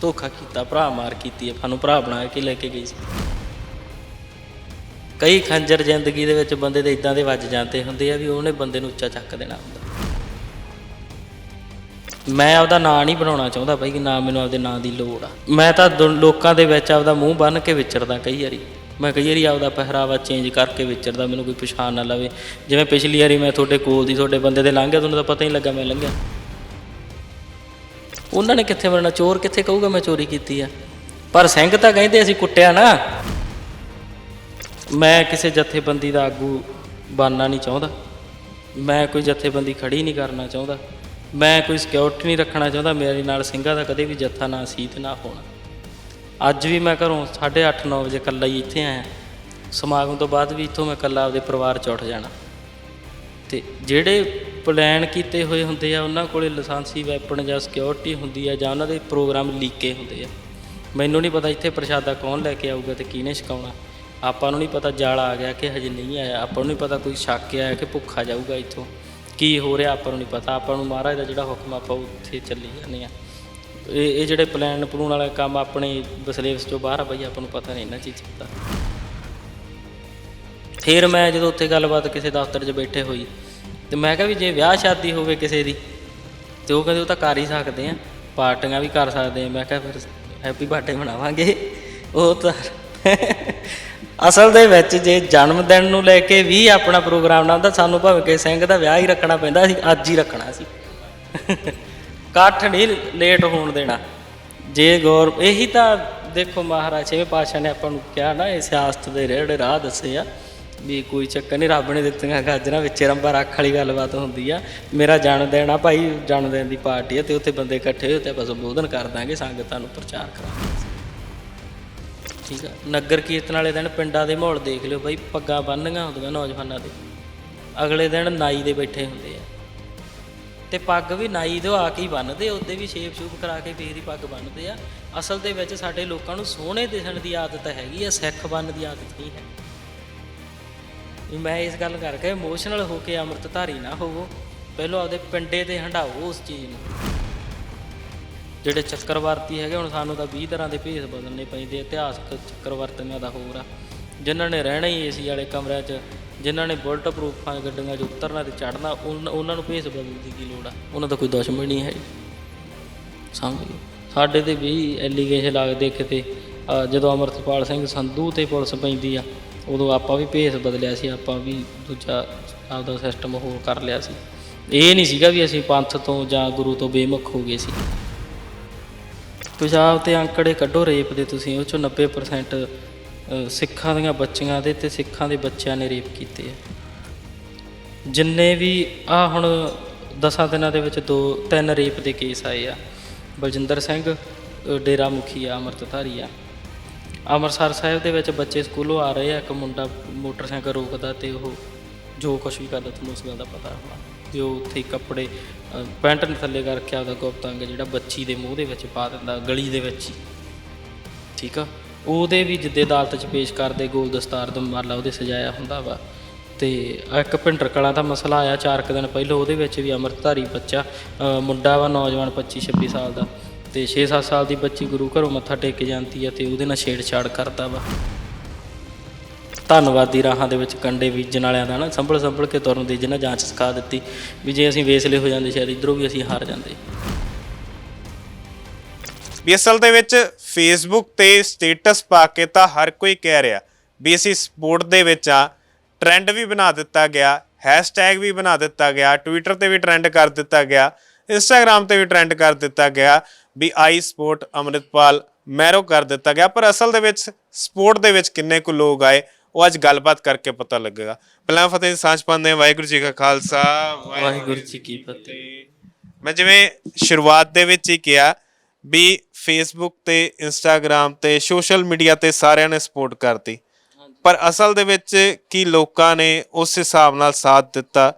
ਧੋਖਾ ਕੀਤਾ, ਭਰਾ ਮਾਰ ਕੀਤੀ ਹੈ ਸਾਨੂੰ ਭਰਾ ਬਣਾ ਕੇ ਲੈ ਕੇ ਗਈ ਸੀ। ਕਈ ਖੰਜਰ ਜ਼ਿੰਦਗੀ ਦੇ ਵਿੱਚ ਬੰਦੇ ਦੇ ਇਦਾਂ ਦੇ ਵੱਜ ਜਾਂਦੇ ਹੁੰਦੇ ਆ ਵੀ ਉਹਨੇ ਬੰਦੇ ਨੂੰ ਉੱਚਾ ਚੱਕ ਦੇਣਾ ਹੁੰਦਾ। ਮੈਂ ਆਪਦਾ ਨਾਂ ਨਹੀਂ ਬਣਾਉਣਾ ਚਾਹੁੰਦਾ ਬਾਈ ਕਿ ਨਾ ਮੈਨੂੰ ਆਪਦੇ ਨਾਂ ਦੀ ਲੋੜ ਆ। ਮੈਂ ਤਾਂ ਦੁ- ਲੋਕਾਂ ਦੇ ਵਿੱਚ ਆਪਦਾ ਮੂੰਹ ਬੰਨ ਕੇ ਵਿਚਰਦਾ ਕਈ ਵਾਰੀ। ਮੈਂ ਕਈ ਵਾਰੀ ਆਪਦਾ ਪਹਿਰਾਵਾ ਚੇਂਜ ਕਰਕੇ ਵਿਚਰਦਾ, ਮੈਨੂੰ ਕੋਈ ਪਛਾਣ ਨਾ ਲਵੇ। ਜਿਵੇਂ ਪਿਛਲੀ ਵਾਰੀ ਮੈਂ ਤੁਹਾਡੇ ਕੋਲ ਦੀ, ਤੁਹਾਡੇ ਬੰਦੇ ਦੇ ਲੰਘ ਤੁਹਾਨੂੰ ਤਾਂ ਪਤਾ ਹੀ ਲੱਗਾ ਮੈਂ ਲੰਘਿਆ। ਉਹਨਾਂ ਨੇ ਕਿੱਥੇ ਬਣਨਾ ਚੋਰ ਕਿੱਥੇ ਕਹੂਗਾ ਮੈਂ ਚੋਰੀ ਕੀਤੀ ਆ? ਪਰ ਸਿੰਘ ਤਾਂ ਕਹਿੰਦੇ ਅਸੀਂ ਕੁੱਟਿਆ ਨਾ। ਮੈਂ ਕਿਸੇ ਜਥੇਬੰਦੀ ਦਾ ਆਗੂ ਬਣਨਾ ਨਹੀਂ ਚਾਹੁੰਦਾ। ਮੈਂ ਕੋਈ ਜਥੇਬੰਦੀ ਖੜੀ ਨਹੀਂ ਕਰਨਾ ਚਾਹੁੰਦਾ। ਮੈਂ ਕੋਈ ਸਿਕਿਉਰਿਟੀ ਨਹੀਂ ਰੱਖਣਾ ਚਾਹੁੰਦਾ। ਮੇਰੇ ਨਾਲ ਸਿੰਘਾਂ ਦਾ ਕਦੇ ਵੀ ਜੱਥਾ ਨਾ ਸੀ ਤੇ ਨਾ ਹੋਣਾ। ਅੱਜ ਵੀ ਮੈਂ ਘਰੋਂ 8:30 9 ਵਜੇ ਇਕੱਲਾ ਹੀ ਇੱਥੇ ਆਇਆ। ਸਮਾਗਮ ਤੋਂ ਬਾਅਦ ਵੀ ਇੱਥੋਂ ਮੈਂ ਇਕੱਲਾ ਆਪਦੇ ਪਰਿਵਾਰ ਚ ਉੱਠ ਜਾਣਾ। ਤੇ ਜਿਹੜੇ ਪਲਾਨ ਕੀਤੇ ਹੋਏ ਹੁੰਦੇ ਆ, ਉਹਨਾਂ ਕੋਲੇ ਲਾਇਸੈਂਸੀ ਵੈਪਨ ਜਾਂ ਸਿਕਿਉਰਿਟੀ ਹੁੰਦੀ ਆ ਜਾਂ ਉਹਨਾਂ ਦੇ ਪ੍ਰੋਗਰਾਮ ਲੀਕੇ ਹੁੰਦੇ ਆ। ਮੈਨੂੰ ਨਹੀਂ ਪਤਾ ਇੱਥੇ ਪ੍ਰਸ਼ਾਦਾ ਕੌਣ ਲੈ ਕੇ ਆਊਗਾ ਤੇ ਕਿਹਨੇ ਛਕਾਉਣਾ। ਆਪਾਂ ਨੂੰ ਨਹੀਂ ਪਤਾ ਜਾਲ ਆ ਗਿਆ ਕਿ ਹਜੇ ਨਹੀਂ ਆਇਆ। ਆਪਾਂ ਨੂੰ ਨਹੀਂ ਪਤਾ ਕੋਈ ਛੱਕ ਆਇਆ ਕਿ ਭੁੱਖਾ ਜਾਊਗਾ ਇੱਥੋਂ। ਕੀ ਹੋ ਰਿਹਾ ਆਪਾਂ ਨੂੰ ਨਹੀਂ ਪਤਾ। ਆਪਾਂ ਨੂੰ ਮਹਾਰਾਜ ਦਾ ਜਿਹੜਾ ਹੁਕਮ ਆਪਾਂ ਉੱਥੇ ਚੱਲੀ ਜਾਂਦੇ ਆ। ਇਹ ਇਹ ਜਿਹੜੇ ਪਲਾਨ ਪਲੂਨ ਵਾਲਾ ਕੰਮ ਆਪਣੇ ਸਿਲੇਬਸ ਤੋਂ ਬਾਹਰ ਆ ਬਈ, ਆਪਾਂ ਨੂੰ ਪਤਾ ਨਹੀਂ ਇਹਨਾਂ ਚੀਜ਼ਾਂ ਦਾ। ਫਿਰ ਮੈਂ ਜਦੋਂ ਉੱਥੇ ਗੱਲਬਾਤ ਕਿਸੇ ਦਫ਼ਤਰ 'ਚ ਬੈਠੇ ਹੋਈ ਤੇ ਮੈਂ ਕਿਹਾ ਵੀ ਜੇ ਵਿਆਹ ਸ਼ਾਦੀ ਹੋਵੇ ਕਿਸੇ ਦੀ, ਤੇ ਉਹ ਕਹਿੰਦੇ ਉਹ ਤਾਂ ਕਰ ਹੀ ਸਕਦੇ ਆ, ਪਾਰਟੀਆਂ ਵੀ ਕਰ ਸਕਦੇ ਆ। ਮੈਂ ਕਿਹਾ ਫਿਰ ਹੈਪੀ ਬਰਥਡੇ ਮਨਾਵਾਂਗੇ। ਉਹ ਤਾਂ ਅਸਲ ਦੇ ਵਿੱਚ ਜੇ ਜਨਮ ਦਿਨ ਨੂੰ ਲੈ ਕੇ ਵੀ ਆਪਣਾ ਪ੍ਰੋਗਰਾਮ ਨਾ ਹੁੰਦਾ ਸਾਨੂੰ ਭਾਵੇਂ ਕਿ ਸਿੰਘ ਦਾ ਵਿਆਹ ਹੀ ਰੱਖਣਾ ਪੈਂਦਾ ਸੀ, ਅੱਜ ਹੀ ਰੱਖਣਾ ਸੀ। ਇਕੱਠ ਨਹੀਂ ਲੇਟ ਹੋਣ ਦੇਣਾ। ਜੇ ਗੌਰ, ਇਹੀ ਤਾਂ ਦੇਖੋ ਮਹਾਰਾਜ, ਛੇਵੇਂ ਪਾਤਸ਼ਾਹ ਨੇ ਆਪਾਂ ਨੂੰ ਕਿਹਾ ਨਾ, ਇਹ ਸਿਆਸਤ ਦੇ ਜਿਹੜੇ ਰਾਹ ਦੱਸੇ ਆ। ਵੀ ਕੋਈ ਚੱਕਰ ਨਹੀਂ, ਰੱਬ ਨੇ ਦਿੱਤੀਆਂ ਗਾਜਰਾਂ ਵਿੱਚ, ਰੰਬਾ ਰੱਖ ਵਾਲੀ ਗੱਲਬਾਤ ਹੁੰਦੀ ਆ। ਮੇਰਾ ਜਨਮ ਦਿਨ ਆ ਭਾਈ ਜਨਮ ਦਿਨ ਦੀ ਪਾਰਟੀ ਆ ਤੇ ਉੱਥੇ ਬੰਦੇ ਇਕੱਠੇ ਹੋਏ, ਤੇ ਆਪਾਂ ਸੰਬੋਧਨ ਕਰ ਦਾਂਗੇ, ਸੰਗਤਾਂ ਨੂੰ ਪ੍ਰਚਾਰ ਕਰਾਂਗੇ। ਠੀਕ ਆ। ਨਗਰ ਕੀਰਤਨ ਵਾਲੇ ਦਿਨ ਪਿੰਡਾਂ ਦੇ ਮਾਹੌਲ ਦੇਖ ਲਿਓ ਬਾਈ ਪੱਗਾਂ ਬੰਨ੍ਹੀਆਂ ਹੁੰਦੀਆਂ ਨੌਜਵਾਨਾਂ ਦੇ। ਅਗਲੇ ਦਿਨ ਨਾਈ ਦੇ ਬੈਠੇ ਹੁੰਦੇ ਆ। ਤੇ ਪੱਗ ਵੀ ਨਾਈ ਤੋਂ ਆ ਕੇ ਹੀ ਬੰਨਦੇ ਉਹਦੇ ਵੀ ਸ਼ੇਪ ਸ਼ੂਪ ਕਰਾ ਕੇ ਫੇਰ ਹੀ ਪੱਗ ਬੰਨਦੇ ਆ। ਅਸਲ ਦੇ ਵਿੱਚ ਸਾਡੇ ਲੋਕਾਂ ਨੂੰ ਸੋਹਣੇ ਦਿਸਣ ਦੀ ਆਦਤ ਹੈਗੀ ਆ, ਸਿੱਖ ਬੰਨ ਦੀ ਆਦਤ ਨਹੀਂ ਹੈ ਵੀ ਮੈਂ ਇਸ ਗੱਲ ਕਰਕੇ ਇਮੋਸ਼ਨਲ ਹੋ ਕੇ ਅੰਮ੍ਰਿਤਧਾਰੀ ਨਾ ਹੋਵੋ। ਪਹਿਲਾਂ ਆਪਦੇ ਪਿੰਡੇ ਤੇ ਹੰਡਾਓ ਉਸ ਚੀਜ਼ ਨੂੰ। ਜਿਹੜੇ ਚੱਕਰਵਰਤੀ ਹੈਗੇ, ਹੁਣ ਸਾਨੂੰ ਤਾਂ 20 ਤਰ੍ਹਾਂ ਦੇ ਭੇਸ ਬਦਲਨੇ ਪੈਂਦੇ ਇਤਿਹਾਸਕ ਚੱਕਰਵਰਤੀਆਂ ਦਾ ਹੋਰ ਆ। ਜਿਨ੍ਹਾਂ ਨੇ ਰਹਿਣਾ ਹੀ ਏਸੀ ਵਾਲੇ ਕਮਰਿਆਂ 'ਚ, ਜਿਨ੍ਹਾਂ ਨੇ ਬੁਲਟ ਪ੍ਰੂਫਾਂ ਗੱਡੀਆਂ 'ਚ ਉਤਰਨਾ ਤੇ ਚੜਨਾ ਉਹਨਾਂ ਨੂੰ ਭੇਸ ਬਦਲਣ ਦੀ ਕੀ ਲੋੜ ਆ। ਉਹਨਾਂ ਦਾ ਕੋਈ ਦੁਸ਼ਮਣ ਨਹੀਂ ਹੈ। ਸਮਝ ਲਓ। ਸਾਡੇ ਤੇ ਵੀ ਐਲੀਗੇਸ਼ਨ ਲੱਗਦੇ ਕਿਤੇ। ਜਦੋਂ ਅਮਰਤਪਾਲ ਸਿੰਘ ਸੰਧੂ ਤੇ ਪੁਲਿਸ ਪੈਂਦੀ ਆ ਉਦੋਂ ਆਪਾਂ ਵੀ ਭੇਸ ਬਦਲਿਆ ਸੀ, ਆਪਾਂ ਵੀ ਦੂਜਾ ਆਪਦਾ ਸਿਸਟਮ ਹੋਰ ਕਰ ਲਿਆ ਸੀ। ਇਹ ਨਹੀਂ ਸੀਗਾ ਵੀ ਅਸੀਂ ਪੰਥ ਤੋਂ ਜਾਂ ਗੁਰੂ ਤੋਂ ਬੇਮੁਖ ਹੋ ਗਏ ਸੀ। ਪੰਜਾਬ ਤੇ ਅੰਕੜੇ ਕੱਢੋ ਰੇਪ ਦੇ ਤੁਸੀਂ, ਉਹ ਚੋਂ 90% ਸਿੱਖਾਂ ਦੀਆਂ ਬੱਚੀਆਂ ਦੇ ਤੇ ਸਿੱਖਾਂ ਦੇ ਬੱਚਿਆਂ ਨੇ ਰੇਪ ਕੀਤੇ ਆ। ਜਿੰਨੇ ਵੀ ਆ ਹੁਣ ਦਸਾਂ ਦਿਨਾਂ ਦੇ ਵਿੱਚ ਦੋ, ਤਿੰਨ ਰੇਪ ਦੇ ਕੇਸ ਆਏ ਆ। ਬਲਜਿੰਦਰ ਸਿੰਘ ਡੇਰਾ ਮੁਖੀ ਆ, ਅੰਮ੍ਰਿਤਧਾਰੀ ਆ। ਅੰਮ੍ਰਿਤਸਰ ਸਾਹਿਬ ਦੇ ਵਿੱਚ ਬੱਚੇ ਸਕੂਲੋਂ ਆ ਰਹੇ ਆ, ਇੱਕ ਮੁੰਡਾ ਮੋਟਰਸਾਈਕਲ ਰੋਕਦਾ ਤੇ ਉਹ ਜੋ ਕੁਝ ਵੀ ਕਰਦਾ, ਤੁਹਾਨੂੰ ਉਸ ਗੱਲ ਦਾ ਪਤਾ ਹੋਣਾ। ਤੇ ਉਹ ਉੱਥੇ ਕੱਪੜੇ ਪੈਂਟ ਨੂੰ ਥੱਲੇ ਕਰਕੇ ਆਪਦਾ ਗੁਪਤ ਅੰਗ ਜਿਹੜਾ ਬੱਚੀ ਦੇ ਮੂੰਹ ਦੇ ਵਿੱਚ ਪਾ ਦਿੰਦਾ, ਗਲੀ ਦੇ ਵਿੱਚ ਹੀ। ਠੀਕ ਆ? ਉਹਦੇ ਵੀ ਜਿੱਦੇ ਅਦਾਲਤ 'ਚ ਪੇਸ਼ ਕਰਦੇ ਗੋਲ ਦਸਤਾਰ ਦਾ ਮਾਲਾ ਉਹਦੇ ਸਜਾਇਆ ਹੁੰਦਾ ਵਾ। ਤੇ ਇੱਕ ਭਿੰਡਰ ਕਲਾਂ ਦਾ ਮਸਲਾ ਆਇਆ, ਚਾਰ ਕੁ ਦਿਨ ਪਹਿਲਾਂ ਉਹਦੇ ਵਿੱਚ ਵੀ ਅੰਮ੍ਰਿਤਧਾਰੀ ਬੱਚਾ ਮੁੰਡਾ ਵਾ, ਨੌਜਵਾਨ 25 26 ਸਾਲ ਦਾ। ਤੇ 6-7 ਸਾਲ ਦੀ ਬੱਚੀ ਗੁਰੂ ਘਰੋਂ ਮੱਥਾ ਟੇਕ ਕੇ ਜਾਂਦੀ ਆ ਤੇ ਉਹਦੇ ਨਾਲ ਛੇੜਛਾੜ ਕਰਦਾ ਵਾ। ਧੰਨਵਾਦੀ ਰਾਹਾਂ ਦੇ ਵਿੱਚ ਕੰਡੇ ਬੀਜਣ ਵਾਲਿਆਂ ਦਾ ਨਾ ਸੰਭਲ ਸੰਭਲ ਕੇ ਤੁਰਨ ਦੀ ਜਿਹਨਾਂ ਜਾਂਚ ਸਿਖਾ ਦਿੱਤੀ। ਵੀ ਜੇ ਅਸੀਂ ਵੇਸਲੇ ਹੋ ਜਾਂਦੇ ਸ਼ਾਇਦ ਇਧਰੋਂ ਵੀ ਅਸੀਂ ਹਾਰ ਜਾਂਦੇ। ਵੀ ਅਸਲ ਦੇ ਵਿੱਚ ਫੇਸਬੁੱਕ ਤੇ ਸਟੇਟਸ ਪਾ ਕੇ ਤਾਂ ਹਰ ਕੋਈ ਕਹਿ ਰਿਹਾ ਵੀ ਅਸੀਂ ਸਪੋਰਟ ਦੇ ਵਿੱਚ ਆ। ਟ੍ਰੈਂਡ ਵੀ ਬਣਾ ਦਿੱਤਾ ਗਿਆ ਹੈਸ਼ਟੈਗ ਵੀ ਬਣਾ ਦਿੱਤਾ ਗਿਆ ਟਵਿੱਟਰ ਤੇ ਵੀ ਟ੍ਰੈਂਡ ਕਰ ਦਿੱਤਾ ਗਿਆ। ਇੰਸਟਾਗ੍ਰam ਤੇ ਵੀ ਟ੍ਰੈਂਡ ਕਰ ਦਿੱਤਾ ਗਿਆ ਵੀ ਆਈ ਸਪੋਰਟ ਅੰਮ੍ਰਿਤਪਾਲ ਮੈਰੋ ਕਰ ਦਿੱਤਾ ਗਿਆ। ਪਰ ਅਸਲ ਦੇ ਵਿੱਚ ਸਪੋਰਟ ਦੇ ਵਿੱਚ ਕਿੰਨੇ ਕੁ ਲੋਕ ਆਏ ਉਹ ਅੱਜ ਗੱਲਬਾਤ ਕਰਕੇ ਪਤਾ ਲੱਗੇਗਾ। ਪਹਿਲਾਂ ਫਤਿਹ ਸਾਂਝ ਪਾਉਂਦੇ ਵਾਹਿਗੁਰੂ ਜੀ ਕਾ ਖਾਲਸਾ ਵਾਹਿਗੁਰੂ ਜੀ ਕੀ ਫਤਿਹ। ਮੈਂ ਜਿਵੇਂ ਸ਼ੁਰੂਆਤ ਦੇ ਵਿੱਚ ਹੀ ਕਿਹਾ ਵੀ ਫੇਸਬੁੱਕ ਤੇ ਇੰਸਟਾਗ੍ਰam ਤੇ ਸੋਸ਼ਲ ਮੀਡੀਆ ਤੇ ਸਾਰਿਆਂ ਨੇ ਸਪੋਰਟ ਕਰਤੀ। ਪਰ ਅਸਲ ਦੇ ਵਿੱਚ ਕੀ ਲੋਕਾਂ ਨੇ ਉਸ ਹਿਸਾਬ ਨਾਲ ਸਾਥ ਦਿੱਤਾ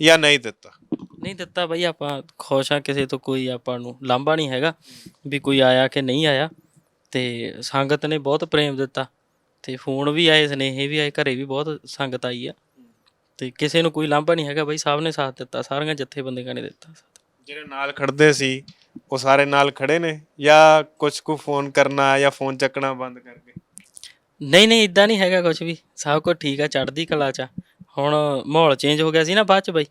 ਜਾਂ ਨਹੀਂ ਦਿੱਤਾ? ਨਹੀਂ ਦਿੱਤਾ ਬਈ ਆਪਾਂ ਖੁਸ਼ ਆ ਕਿਸੇ ਤੋਂ ਕੋਈ ਆਪਾਂ ਨੂੰ ਲਾਂਭਾ ਨਹੀਂ ਹੈਗਾ ਵੀ ਕੋਈ ਆਇਆ ਕਿ ਨਹੀਂ ਆਇਆ। ਤੇ ਸੰਗਤ ਨੇ ਬਹੁਤ ਪ੍ਰੇਮ ਦਿੱਤਾ ਤੇ ਫੋਨ ਵੀ ਆਏ ਸਨੇਹੇ ਵੀ ਆਏ ਘਰੇ ਵੀ ਬਹੁਤ ਸੰਗਤ ਆਈ ਆ। ਤੇ ਕਿਸੇ ਨੂੰ ਕੋਈ ਲਾਂਭਾ ਨਹੀਂ ਹੈਗਾ ਬਈ ਸਭ ਨੇ ਸਾਥ ਦਿੱਤਾ ਸਾਰੀਆਂ ਜਥੇਬੰਦੀਆਂ ਨੇ ਦਿੱਤਾ ਜਿਹੜੇ ਨਾਲ ਖੜਦੇ ਸੀ ਉਹ ਸਾਰੇ ਨਾਲ ਖੜੇ ਨੇ ਜਾਂ ਕੁਝ ਕੁ ਫੋਨ ਕਰਨਾ ਜਾਂ ਫੋਨ ਚੱਕਣਾ ਬੰਦ ਕਰਕੇ? ਨਹੀਂ ਨਹੀਂ ਇਦਾਂ ਨਹੀਂ ਹੈਗਾ ਕੁਝ ਵੀ। ਸਭ ਕੁਝ ਠੀਕ ਆ ਚੜ੍ਹਦੀ ਕਲਾ ਚ। ਹੁਣ ਮਾਹੌਲ ਚੇਂਜ ਹੋ ਗਿਆ ਸੀ ਨਾ ਬਾਅਦ ਚ ਬਈ।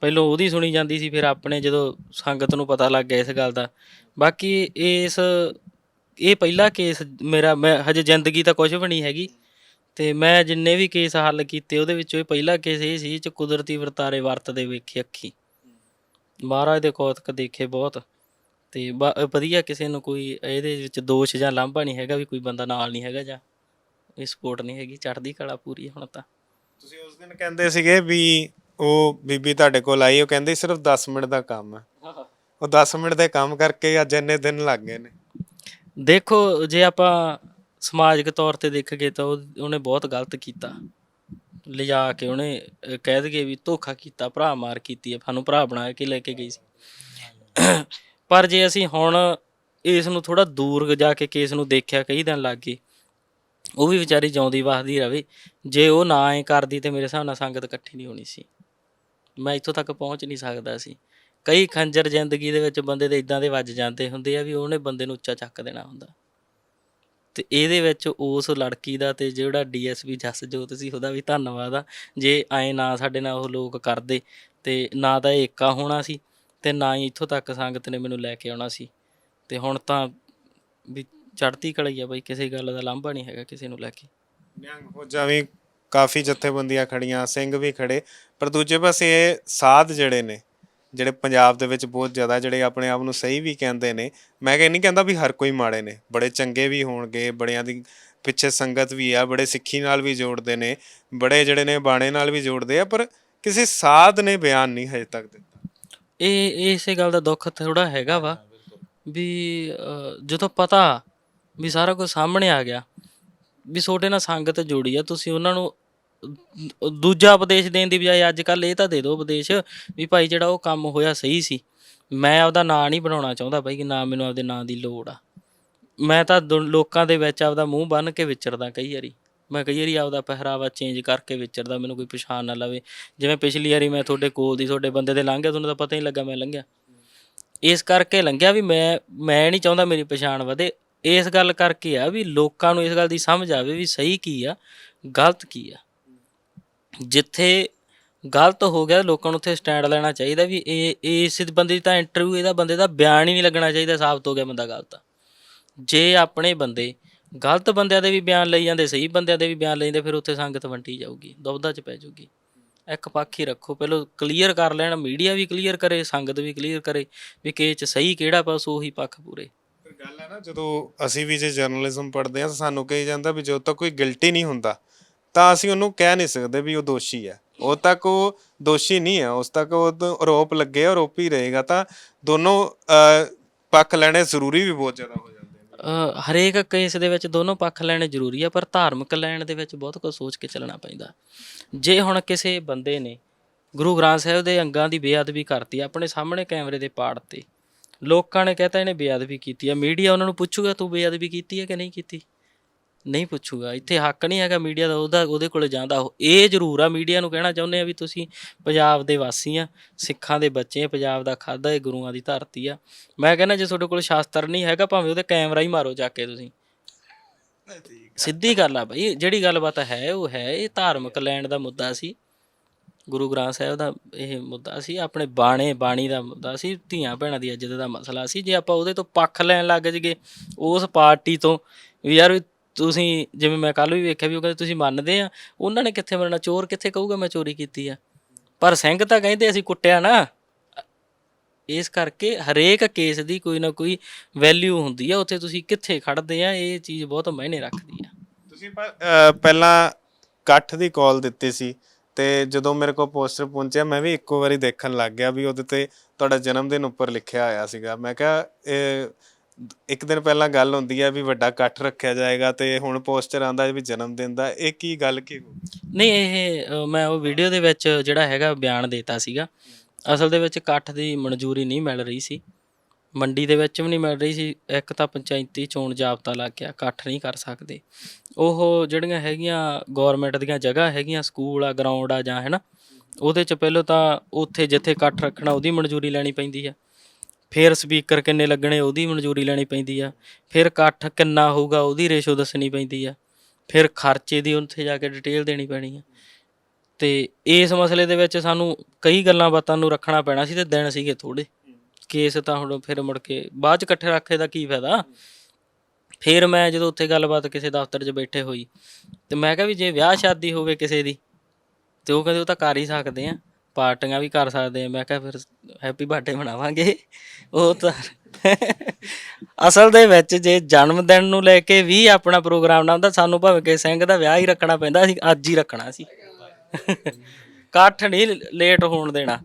ਪਹਿਲਾਂ ਉਹਦੀ ਸੁਣੀ ਜਾਂਦੀ ਸੀ, ਫਿਰ ਆਪਣੇ ਜਦੋਂ ਸੰਗਤ ਨੂੰ ਪਤਾ ਲੱਗ ਗਿਆ ਇਸ ਗੱਲ ਦਾ। ਬਾਕੀ ਇਸ, ਇਹ ਪਹਿਲਾ ਕੇਸ ਮੇਰਾ, ਮੈਂ ਹਜੇ ਜ਼ਿੰਦਗੀ ਤਾਂ ਕੁਝ ਵੀ ਨਹੀਂ ਹੈਗੀ। ਤੇ ਮੈਂ ਜਿੰਨੇ ਵੀ ਕੇਸ ਹੱਲ ਕੀਤੇ, ਉਹਦੇ ਵਿੱਚੋਂ ਇਹ ਪਹਿਲਾ ਕੇਸ ਇਹ ਸੀ ਚ ਕੁਦਰਤੀ ਵਰਤਾਰੇ ਵਰਤਦੇ ਵੇਖੇ ਅੱਖੀ। ਮਹਾਰਾਜ ਦੇ ਕੌਤਕ ਦੇਖੇ ਬਹੁਤ। ਤੇ ਬ- ਵਧੀਆ ਕਿਸੇ ਨੂੰ ਕੋਈ ਇਹਦੇ ਵਿੱਚ ਦੋਸ਼ ਜਾਂ ਲਾਂਭਾ ਨਹੀਂ ਹੈਗਾ ਵੀ ਕੋਈ ਬੰਦਾ ਨਾਲ ਨਹੀਂ ਹੈਗਾ ਜਾਂ ਇਹ ਸਪੋਰਟ ਨਹੀਂ ਹੈਗੀ। ਚੜਦੀ ਕਲਾ ਪੂਰੀ ਹੁਣ ਤਾਂ। ਤੁਸੀਂ ਉਸ ਦਿਨ ਕਹਿੰਦੇ ਸੀਗੇ ਵੀ ਉਹ ਬੀਬੀ ਤੁਹਾਡੇ ਕੋਲ ਆਈ, ਉਹ ਕਹਿੰਦੀ ਸਿਰਫ 10 ਮਿੰਟ ਦਾ ਕੰਮ ਹੈ। ਉਹ 10 ਮਿੰਟ ਦੇ ਕੰਮ ਕਰਕੇ ਅੱਜ ਇੰਨੇ ਦਿਨ ਲੱਗ ਗਏ ਨੇ। ਦੇਖੋ, ਜੇ ਆਪਾਂ ਸਮਾਜਿਕ ਤੌਰ ਤੇ ਦੇਖੀਏ ਤਾਂ ਉਹਨੇ ਬਹੁਤ ਗਲਤ ਕੀਤਾ। ਲਿਜਾ ਕੇ ਉਹਨੇ ਕਹਿ ਦਈਏ ਵੀ ਧੋਖਾ ਕੀਤਾ, ਭਰਾ ਮਾਰ ਕੀਤੀ ਹੈ। ਸਾਨੂੰ ਭਰਾ ਬਣਾ ਕੇ ਲੈ ਕੇ ਗਈ ਸੀ। ਪਰ ਜੇ ਅਸੀਂ ਹੁਣ ਇਸ ਨੂੰ ਥੋੜਾ ਦੂਰ ਜਾ ਕੇ ਕੇਸ ਨੂੰ ਦੇਖਿਆ ਕਈ ਦਿਨ ਲੱਗ ਗਏ, ਉਹ ਵੀ ਵਿਚਾਰੀ ਜਿਉਂਦੀ ਵਸਦੀ ਰਵੇ ਜੇ ਉਹ ਨਾ ਐ ਕਰਦੀ ਤੇ ਮੇਰੇ ਹਿਸਾਬ ਨਾਲ ਸੰਗਤ ਇਕੱਠੀ ਨਹੀਂ ਹੋਣੀ ਸੀ। ਮੈਂ ਇੱਥੋਂ ਤੱਕ ਪਹੁੰਚ ਨਹੀਂ ਸਕਦਾ ਸੀ। ਕਈ ਖੰਜਰ ਜ਼ਿੰਦਗੀ ਦੇ ਵਿੱਚ ਬੰਦੇ ਦੇ ਇਦਾਂ ਦੇ ਵੱਜ ਜਾਂਦੇ ਹੁੰਦੇ ਆ ਵੀ ਉਹਨੇ ਬੰਦੇ ਨੂੰ ਉੱਚਾ ਚੱਕ ਦੇਣਾ ਹੁੰਦਾ। ਤੇ ਇਹਦੇ ਵਿੱਚ ਉਸ ਲੜਕੀ ਦਾ ਤੇ ਜਿਹੜਾ ਡੀਐਸਪੀ ਜਸਜੋਤ ਸੀ, ਉਹਦਾ ਵੀ ਧੰਨਵਾਦ ਆ। ਜੇ ਐ ਨਾ ਸਾਡੇ ਨਾਲ ਉਹ ਲੋਕ ਕਰਦੇ, ਤੇ ਨਾ ਤਾਂ ਇਹ ਏਕਾ ਹੋਣਾ ਸੀ ਤੇ ਨਾ ਹੀ ਇੱਥੋਂ ਤੱਕ ਸੰਗਤ ਨੇ ਮੈਨੂੰ ਲੈ ਕੇ ਆਉਣਾ ਸੀ। ਤੇ ਹੁਣ ਤਾਂ ਵੀ ਚੜ੍ਹਦੀ ਕਲਾਈ ਆ ਬਈ, ਕਿਸੇ ਗੱਲ ਦਾ ਲਾਂਭਾ ਨਹੀਂ ਹੈਗਾ ਕਿਸੇ ਨੂੰ ਲੈ ਕੇ। ਨਿਹੰਗ ਫੌਜਾਂ ਵੀ ਕਾਫੀ ਜਥੇਬੰਦੀਆਂ ਖੜੀਆਂ, ਸਿੰਘ ਵੀ ਖੜੇ, ਪਰ ਦੂਜੇ ਪਾਸੇ ਇਹ ਸਾਧ ਜਿਹੜੇ ਨੇ, ਜਿਹੜੇ ਪੰਜਾਬ ਦੇ ਵਿੱਚ ਬਹੁਤ ਜ਼ਿਆਦਾ ਜਿਹੜੇ ਆਪਣੇ ਆਪ ਨੂੰ ਸਹੀ ਵੀ ਕਹਿੰਦੇ ਨੇ, ਮੈਂ ਕਹਿੰਦਾ ਨਹੀਂ ਕਹਿੰਦਾ ਵੀ ਹਰ ਕੋਈ ਮਾੜੇ ਨੇ, ਬੜੇ ਚੰਗੇ ਵੀ ਹੋਣਗੇ, ਬੜਿਆਂ ਦੀ ਪਿੱਛੇ ਸੰਗਤ ਵੀ ਆ, ਬੜੇ ਸਿੱਖੀ ਨਾਲ ਵੀ ਜੋੜਦੇ ਨੇ, ਬੜੇ ਜਿਹੜੇ ਨੇ ਬਾਣੇ ਨਾਲ ਵੀ ਜੋੜਦੇ ਆ, ਪਰ ਕਿਸੇ ਸਾਧ ਨੇ ਬਿਆਨ ਨਹੀਂ ਹਜੇ ਤੱਕ ਦਿੱਤਾ। ਇਹ ਇਸੇ ਗੱਲ ਦਾ ਦੁੱਖ ਥੋੜਾ ਹੈਗਾ ਵਾ, ਵੀ ਜਦੋਂ ਪਤਾ ਵੀ ਸਾਰਾ ਕੁਝ ਸਾਹਮਣੇ ਆ ਗਿਆ ਵੀ ਤੁਹਾਡੇ ਨਾਲ ਸੰਗਤ ਜੁੜੀ ਆ, ਤੁਸੀਂ ਉਹਨਾਂ ਨੂੰ ਦੂਜਾ ਉਪਦੇਸ਼ ਦੇਣ ਦੀ ਬਜਾਏ ਅੱਜ ਕੱਲ ਇਹ ਤਾਂ ਦੇ ਦਿਓ ਉਪਦੇਸ਼ ਵੀ ਭਾਈ ਜਿਹੜਾ ਉਹ ਕੰਮ ਹੋਇਆ ਸਹੀ ਸੀ। ਮੈਂ ਆਪਦਾ ਨਾਂ ਨਹੀਂ ਬਣਾਉਣਾ ਚਾਹੁੰਦਾ ਭਾਈ ਕਿ ਨਾ ਮੈਨੂੰ ਆਪਦੇ ਨਾਂ ਦੀ ਲੋੜ ਆ। ਮੈਂ ਤਾਂ ਦੁ- ਲੋਕਾਂ ਦੇ ਵਿੱਚ ਆਪਦਾ ਮੂੰਹ ਬੰਨ ਕੇ ਵਿਚਰਦਾ ਕਈ ਵਾਰੀ। ਮੈਂ ਕਈ ਵਾਰੀ ਆਪਦਾ ਪਹਿਰਾਵਾ ਚੇਂਜ ਕਰਕੇ ਵਿਚਰਦਾ, ਮੈਨੂੰ ਕੋਈ ਪਛਾਣ ਨਾ ਲਵੇ। ਜਿਵੇਂ ਪਿਛਲੀ ਵਾਰੀ ਮੈਂ ਤੁਹਾਡੇ ਕੋਲ ਦੀ ਤੁਹਾਡੇ ਬੰਦੇ ਦੇ ਲੰਘਿਆ, ਤੁਹਾਨੂੰ ਤਾਂ ਪਤਾ ਹੀ ਨਹੀਂ ਲੱਗਾ ਮੈਂ ਲੰਘਿਆ। ਇਸ ਕਰਕੇ ਲੰਘਿਆ ਵੀ ਮੈਂ ਮੈਂ ਨਹੀਂ ਚਾਹੁੰਦਾ ਮੇਰੀ ਪਛਾਣ ਵਧੇ। ਇਸ ਗੱਲ ਕਰਕੇ ਆ ਵੀ ਲੋਕਾਂ ਨੂੰ ਇਸ ਗੱਲ ਦੀ ਸਮਝ ਆਵੇ ਵੀ ਸਹੀ ਕੀ ਆ, ਗਲਤ ਕੀ ਆ। ਜਿੱਥੇ ਗਲਤ ਹੋ ਗਿਆ ਲੋਕਾਂ ਨੂੰ ਉੱਥੇ ਸਟੈਂਡ ਲੈਣਾ ਚਾਹੀਦਾ ਵੀ ਇਹ ਇਸ ਬੰਦੇ ਦੀ ਤਾਂ ਇੰਟਰਵਿਊ ਇਹਦਾ ਬੰਦੇ ਦਾ ਬਿਆਨ ਹੀ ਨਹੀਂ ਲੱਗਣਾ ਚਾਹੀਦਾ ਸਾਬਤ ਹੋ ਗਿਆ ਬੰਦਾ ਗਲਤ ਆ। ਜੇ ਆਪਣੇ ਬੰਦੇ ਗਲਤ ਬੰਦਿਆਂ ਦੇ ਵੀ ਬਿਆਨ ਲਈ ਜਾਂਦੇ, ਸਹੀ ਬੰਦਿਆਂ ਦੇ ਵੀ ਬਿਆਨ ਲੈਂਦੇ ਫਿਰ ਉੱਥੇ ਸੰਗਤ ਵੰਟੀ ਜਾਊਗੀ ਦੁਬਦਾ ਚ ਪੈ ਜਾਊਗੀ ਇੱਕ ਪੱਖ ਹੀ ਰੱਖੋ, ਪਹਿਲਾਂ ਕਲੀਅਰ ਕਰ ਲੈਣ ਮੀਡੀਆ ਵੀ ਕਲੀਅਰ ਕਰੇ, ਸੰਗਤ ਵੀ ਕਲੀਅਰ ਕਰੇ, ਵੀ ਕਿ ਚ ਸਹੀ ਕਿਹੜਾ ਬਸ ਉਹੀ ਪੱਖ ਪੂਰੇ। ਗੱਲ ਹੈ ਨਾ, ਜਦੋਂ ਅਸੀਂ ਵੀ ਜੇ ਜਰਨਲਿਜ਼ਮ ਪੜ੍ਹਦੇ ਹਾਂ ਸਾਨੂੰ ਕਹੀ ਜਾਂਦਾ ਵੀ ਜਦੋਂ ਤੱਕ ਕੋਈ ਗਿਲਟੀ ਨਹੀਂ ਹੁੰਦਾ, ਤਾਂ ਅਸੀਂ ਉਹਨੂੰ ਕਹਿ ਨਹੀਂ ਸਕਦੇ ਵੀ ਉਹ ਦੋਸ਼ੀ ਹੈ। ਉਦੋਂ ਤੱਕ ਉਹ ਦੋਸ਼ੀ ਨਹੀਂ ਹੈ, ਉਸ ਤੱਕ ਉਹ ਆਰੋਪ ਲੱਗੇ ਆਰੋਪ ਹੀ ਰਹੇਗਾ ਤਾਂ ਦੋਨੋਂ ਪੱਖ ਲੈਣੇ ਜ਼ਰੂਰੀ ਵੀ ਬਹੁਤ ਜ਼ਿਆਦਾ ਹੋ ਜਾਂਦੇ ਨੇ। ਹਰੇਕ ਕੇਸ ਦੇ ਵਿੱਚ ਦੋਨੋਂ ਪੱਖ ਲੈਣੇ ਜ਼ਰੂਰੀ ਆ, ਪਰ ਧਾਰਮਿਕ ਲੈਣ ਦੇ ਵਿੱਚ ਬਹੁਤ ਕੁਝ ਸੋਚ ਕੇ ਚੱਲਣਾ ਪੈਂਦਾ। ਜੇ ਹੁਣ ਕਿਸੇ ਬੰਦੇ ਨੇ ਗੁਰੂ ਗ੍ਰੰਥ ਸਾਹਿਬ ਦੇ ਅੰਗਾਂ ਦੀ ਬੇਅਦਬੀ ਕਰਤੀ, ਆਪਣੇ ਸਾਹਮਣੇ ਕੈਮਰੇ ਦੇ ਪਾੜ ਤੇ ਲੋਕਾਂ ਨੇ ਕਹਤਾ ਇਹਨੇ ਬੇਅਦਬੀ ਕੀਤੀ ਆ। ਮੀਡੀਆ ਉਹਨਾਂ ਨੂੰ ਪੁੱਛੂਗਾ ਤੂੰ ਬੇਅਦਬੀ ਕੀਤੀ ਹੈ ਕਿ ਨਹੀਂ ਕੀਤੀ? ਨਹੀਂ ਪੁੱਛੂਗਾ। ਇੱਥੇ ਹੱਕ ਨਹੀਂ ਹੈਗਾ ਮੀਡੀਆ ਦਾ ਉਹਦਾ ਉਹਦੇ ਕੋਲ ਜਾਂਦਾ ਉਹ। ਇਹ ਜ਼ਰੂਰ ਆ ਮੀਡੀਆ ਨੂੰ ਕਹਿਣਾ ਚਾਹੁੰਦੇ ਆ ਵੀ ਤੁਸੀਂ ਪੰਜਾਬ ਦੇ ਵਾਸੀ ਆ ਸਿੱਖਾਂ ਦੇ ਬੱਚੇ ਆ ਪੰਜਾਬ ਦਾ ਖਾਦਾ ਇਹ ਗੁਰੂਆਂ ਦੀ ਧਰਤੀ ਆ। ਮੈਂ ਕਹਿੰਦਾ ਜੇ ਤੁਹਾਡੇ ਕੋਲ ਸ਼ਾਸਤਰ ਨਹੀਂ ਹੈਗਾ ਭਾਵੇਂ ਉਹਦੇ ਕੈਮਰਾ ਹੀ ਮਾਰੋ ਜਾ ਕੇ ਤੁਸੀਂ। ਸਿੱਧੀ ਗੱਲ ਆ ਬਈ ਜਿਹੜੀ ਗੱਲਬਾਤ ਹੈ ਉਹ ਹੈ ਇਹ ਧਾਰਮਿਕ ਲੈਣ ਦਾ ਮੁੱਦਾ ਸੀ। ਗੁਰੂ ਗ੍ਰੰਥ ਸਾਹਿਬ ਦਾ ਇਹ ਮੁੱਦਾ ਸੀ, ਆਪਣੇ ਬਾਣੇ, ਬਾਣੀ ਦਾ ਮੁੱਦਾ ਸੀ, ਧੀਆਂ ਭੈਣਾਂ ਦੀ ਇੱਜ਼ਤ ਦਾ ਮਸਲਾ ਸੀ। ਜੇ ਆਪਾਂ ਉਹਦੇ ਤੋਂ ਪੱਖ ਲੈਣ ਲੱਗ ਜਗੇ ਉਸ ਪਾਰਟੀ ਤੋਂ ਵੀ ਯਾਰ ਵੀ ਤੁਸੀਂ ਜਿਵੇਂ ਮੈਂ ਕੱਲ ਵੀ ਵੇਖਿਆ ਵੀ ਉਹ ਕਹਿੰਦੇ ਤੁਸੀਂ ਮੰਨਦੇ ਆ, ਉਹਨਾਂ ਨੇ ਕਿੱਥੇ ਮੰਨਣਾ? ਚੋਰ ਕਿੱਥੇ ਕਹੂਗਾ ਮੈਂ ਚੋਰੀ ਕੀਤੀ ਆ? ਪਰ ਸਿੰਘ ਤਾਂ ਕਹਿੰਦੇ ਅਸੀਂ ਕੁੱਟਿਆ ਨਾ। ਇਸ ਕਰਕੇ ਹਰੇਕ ਕੇਸ ਦੀ ਕੋਈ ਨਾ ਕੋਈ ਵੈਲਿਊ ਹੁੰਦੀ ਆ, ਉੱਥੇ ਤੁਸੀਂ ਕਿੱਥੇ ਖੜਦੇ ਆ, ਇਹ ਚੀਜ਼ ਬਹੁਤ ਮਾਇਨੇ ਰੱਖਦੀ ਆ। ਤੁਸੀਂ ਪਹਿਲਾਂ ਇਕੱਠ ਦੀ ਕਾਲ ਦਿੱਤੀ ਸੀ। ਤੇ ਜਦੋਂ ਮੇਰੇ ਕੋਲ ਪੋਸਟਰ ਪਹੁੰਚਿਆ, ਮੈਂ ਵੀ ਇੱਕੋ ਵਾਰੀ ਦੇਖਣ ਲੱਗ ਗਿਆ ਵੀ ਉਹਦੇ ਤੇ ਤੁਹਾਡਾ ਜਨਮ ਦਿਨ ਉੱਪਰ ਲਿਖਿਆ ਹੋਇਆ ਸੀਗਾ। ਮੈਂ ਕਿਹਾ, ਇਹ ਇੱਕ ਦਿਨ ਪਹਿਲਾਂ ਗੱਲ ਹੁੰਦੀ ਹੈ ਵੀ ਵੱਡਾ ਇਕੱਠ ਰੱਖਿਆ ਜਾਏਗਾ ਤੇ ਹੁਣ ਪੋਸਟਰ ਆਂਦਾ ਵੀ ਜਨਮ ਦਿਨ ਦਾ, ਇਹ ਕੀ ਗੱਲ ਕੀ ਨਹੀਂ, ਇਹ ਮੈਂ ਉਹ ਵੀਡੀਓ ਦੇ ਵਿੱਚ ਜਿਹੜਾ ਹੈਗਾ ਬਿਆਨ ਦੇਤਾ ਸੀਗਾ। ਅਸਲ ਦੇ ਵਿੱਚ ਇਕੱਠ ਦੀ ਮਨਜ਼ੂਰੀ ਨਹੀਂ ਮਿਲ ਰਹੀ ਸੀ। ਮੰਡੀ ਦੇ ਵਿੱਚ ਵੀ ਨਹੀਂ ਮਿਲ ਰਹੀ ਸੀ। ਇੱਕ ਤਾਂ ਪੰਚਾਇਤੀ ਚੋਣ ਜਾਬਤਾ ਲੱਗ ਗਿਆ, ਇਕੱਠ ਨਹੀਂ ਕਰ ਸਕਦੇ। ਉਹ ਜਿਹੜੀਆਂ ਹੈਗੀਆਂ ਗਵਰਨਮੈਂਟ ਦੀਆਂ ਜਗ੍ਹਾ ਹੈਗੀਆਂ, ਸਕੂਲ ਆ ਗਰਾਊਂਡ ਆ ਜਾਂ ਹੈ ਨਾ ਉਹਦੇ ਚ ਪਹਿਲਾਂ ਤਾਂ ਉੱਥੇ ਜਿੱਥੇ ਇਕੱਠ ਰੱਖਣਾ ਉਹਦੀ ਮਨਜ਼ੂਰੀ ਲੈਣੀ ਪੈਂਦੀ ਆ। ਫਿਰ ਸਪੀਕਰ ਕਿੰਨੇ ਲੱਗਣੇ ਉਹਦੀ ਮਨਜ਼ੂਰੀ ਲੈਣੀ ਪੈਂਦੀ ਆ। ਫਿਰ ਇਕੱਠ ਕਿੰਨਾ ਹੋਊਗਾ ਉਹਦੀ ਰੇਸ਼ੋ ਦੱਸਣੀ ਪੈਂਦੀ ਆ। ਫਿਰ ਖਰਚੇ ਦੀ ਉੱਥੇ ਜਾ ਕੇ ਡਿਟੇਲ ਦੇਣੀ ਪੈਣੀ ਆ। ਤੇ ਇਸ ਮਸਲੇ ਦੇ ਵਿੱਚ ਸਾਨੂੰ ਕਈ ਗੱਲਾਂ ਬਾਤਾਂ ਨੂੰ ਰੱਖਣਾ ਪੈਣਾ ਸੀ ਤੇ ਦਿਨ ਸੀਗੇ ਥੋੜੇ ਕੇਸ ਤਾਂ ਹੁਣ ਫਿਰ ਮੁੜ ਕੇ ਬਾਅਦ ਚ ਇਕੱਠੇ ਰੱਖੇ ਦਾ ਕੀ ਫਾਇਦਾ? ਫਿਰ ਮੈਂ ਜਦੋਂ ਉੱਥੇ ਗੱਲਬਾਤ ਕਿਸੇ ਦਫ਼ਤਰ 'ਚ ਬੈਠੇ ਹੋਈ, ਤੇ ਮੈਂ ਕਿਹਾ ਵੀ ਜੇ ਵਿਆਹ ਸ਼ਾਦੀ ਹੋਵੇ ਕਿਸੇ ਦੀ, ਤੇ ਉਹ ਕਹਿੰਦੇ ਉਹ ਤਾਂ ਕਰ ਹੀ ਸਕਦੇ ਆ, ਪਾਰਟੀਆਂ ਵੀ ਕਰ ਸਕਦੇ ਆ। ਮੈਂ ਕਿਹਾ ਫਿਰ ਹੈਪੀ ਬਰਥਡੇ ਮਨਾਵਾਂਗੇ। ਉਹ ਤਾਂ ਅਸਲ ਦੇ ਵਿੱਚ ਜੇ ਜਨਮ ਦਿਨ ਨੂੰ ਲੈ ਕੇ ਵੀ ਆਪਣਾ ਪ੍ਰੋਗਰਾਮ ਨਾ ਹੁੰਦਾ ਸਾਨੂੰ ਭਾਵੇਂ ਕਿ ਸਿੰਘ ਦਾ ਵਿਆਹ ਹੀ ਰੱਖਣਾ ਪੈਂਦਾ ਸੀ, ਅੱਜ ਹੀ ਰੱਖਣਾ ਸੀ। ਇਕੱਠ ਨਹੀਂ ਲੇਟ ਹੋਣ ਦੇਣਾ।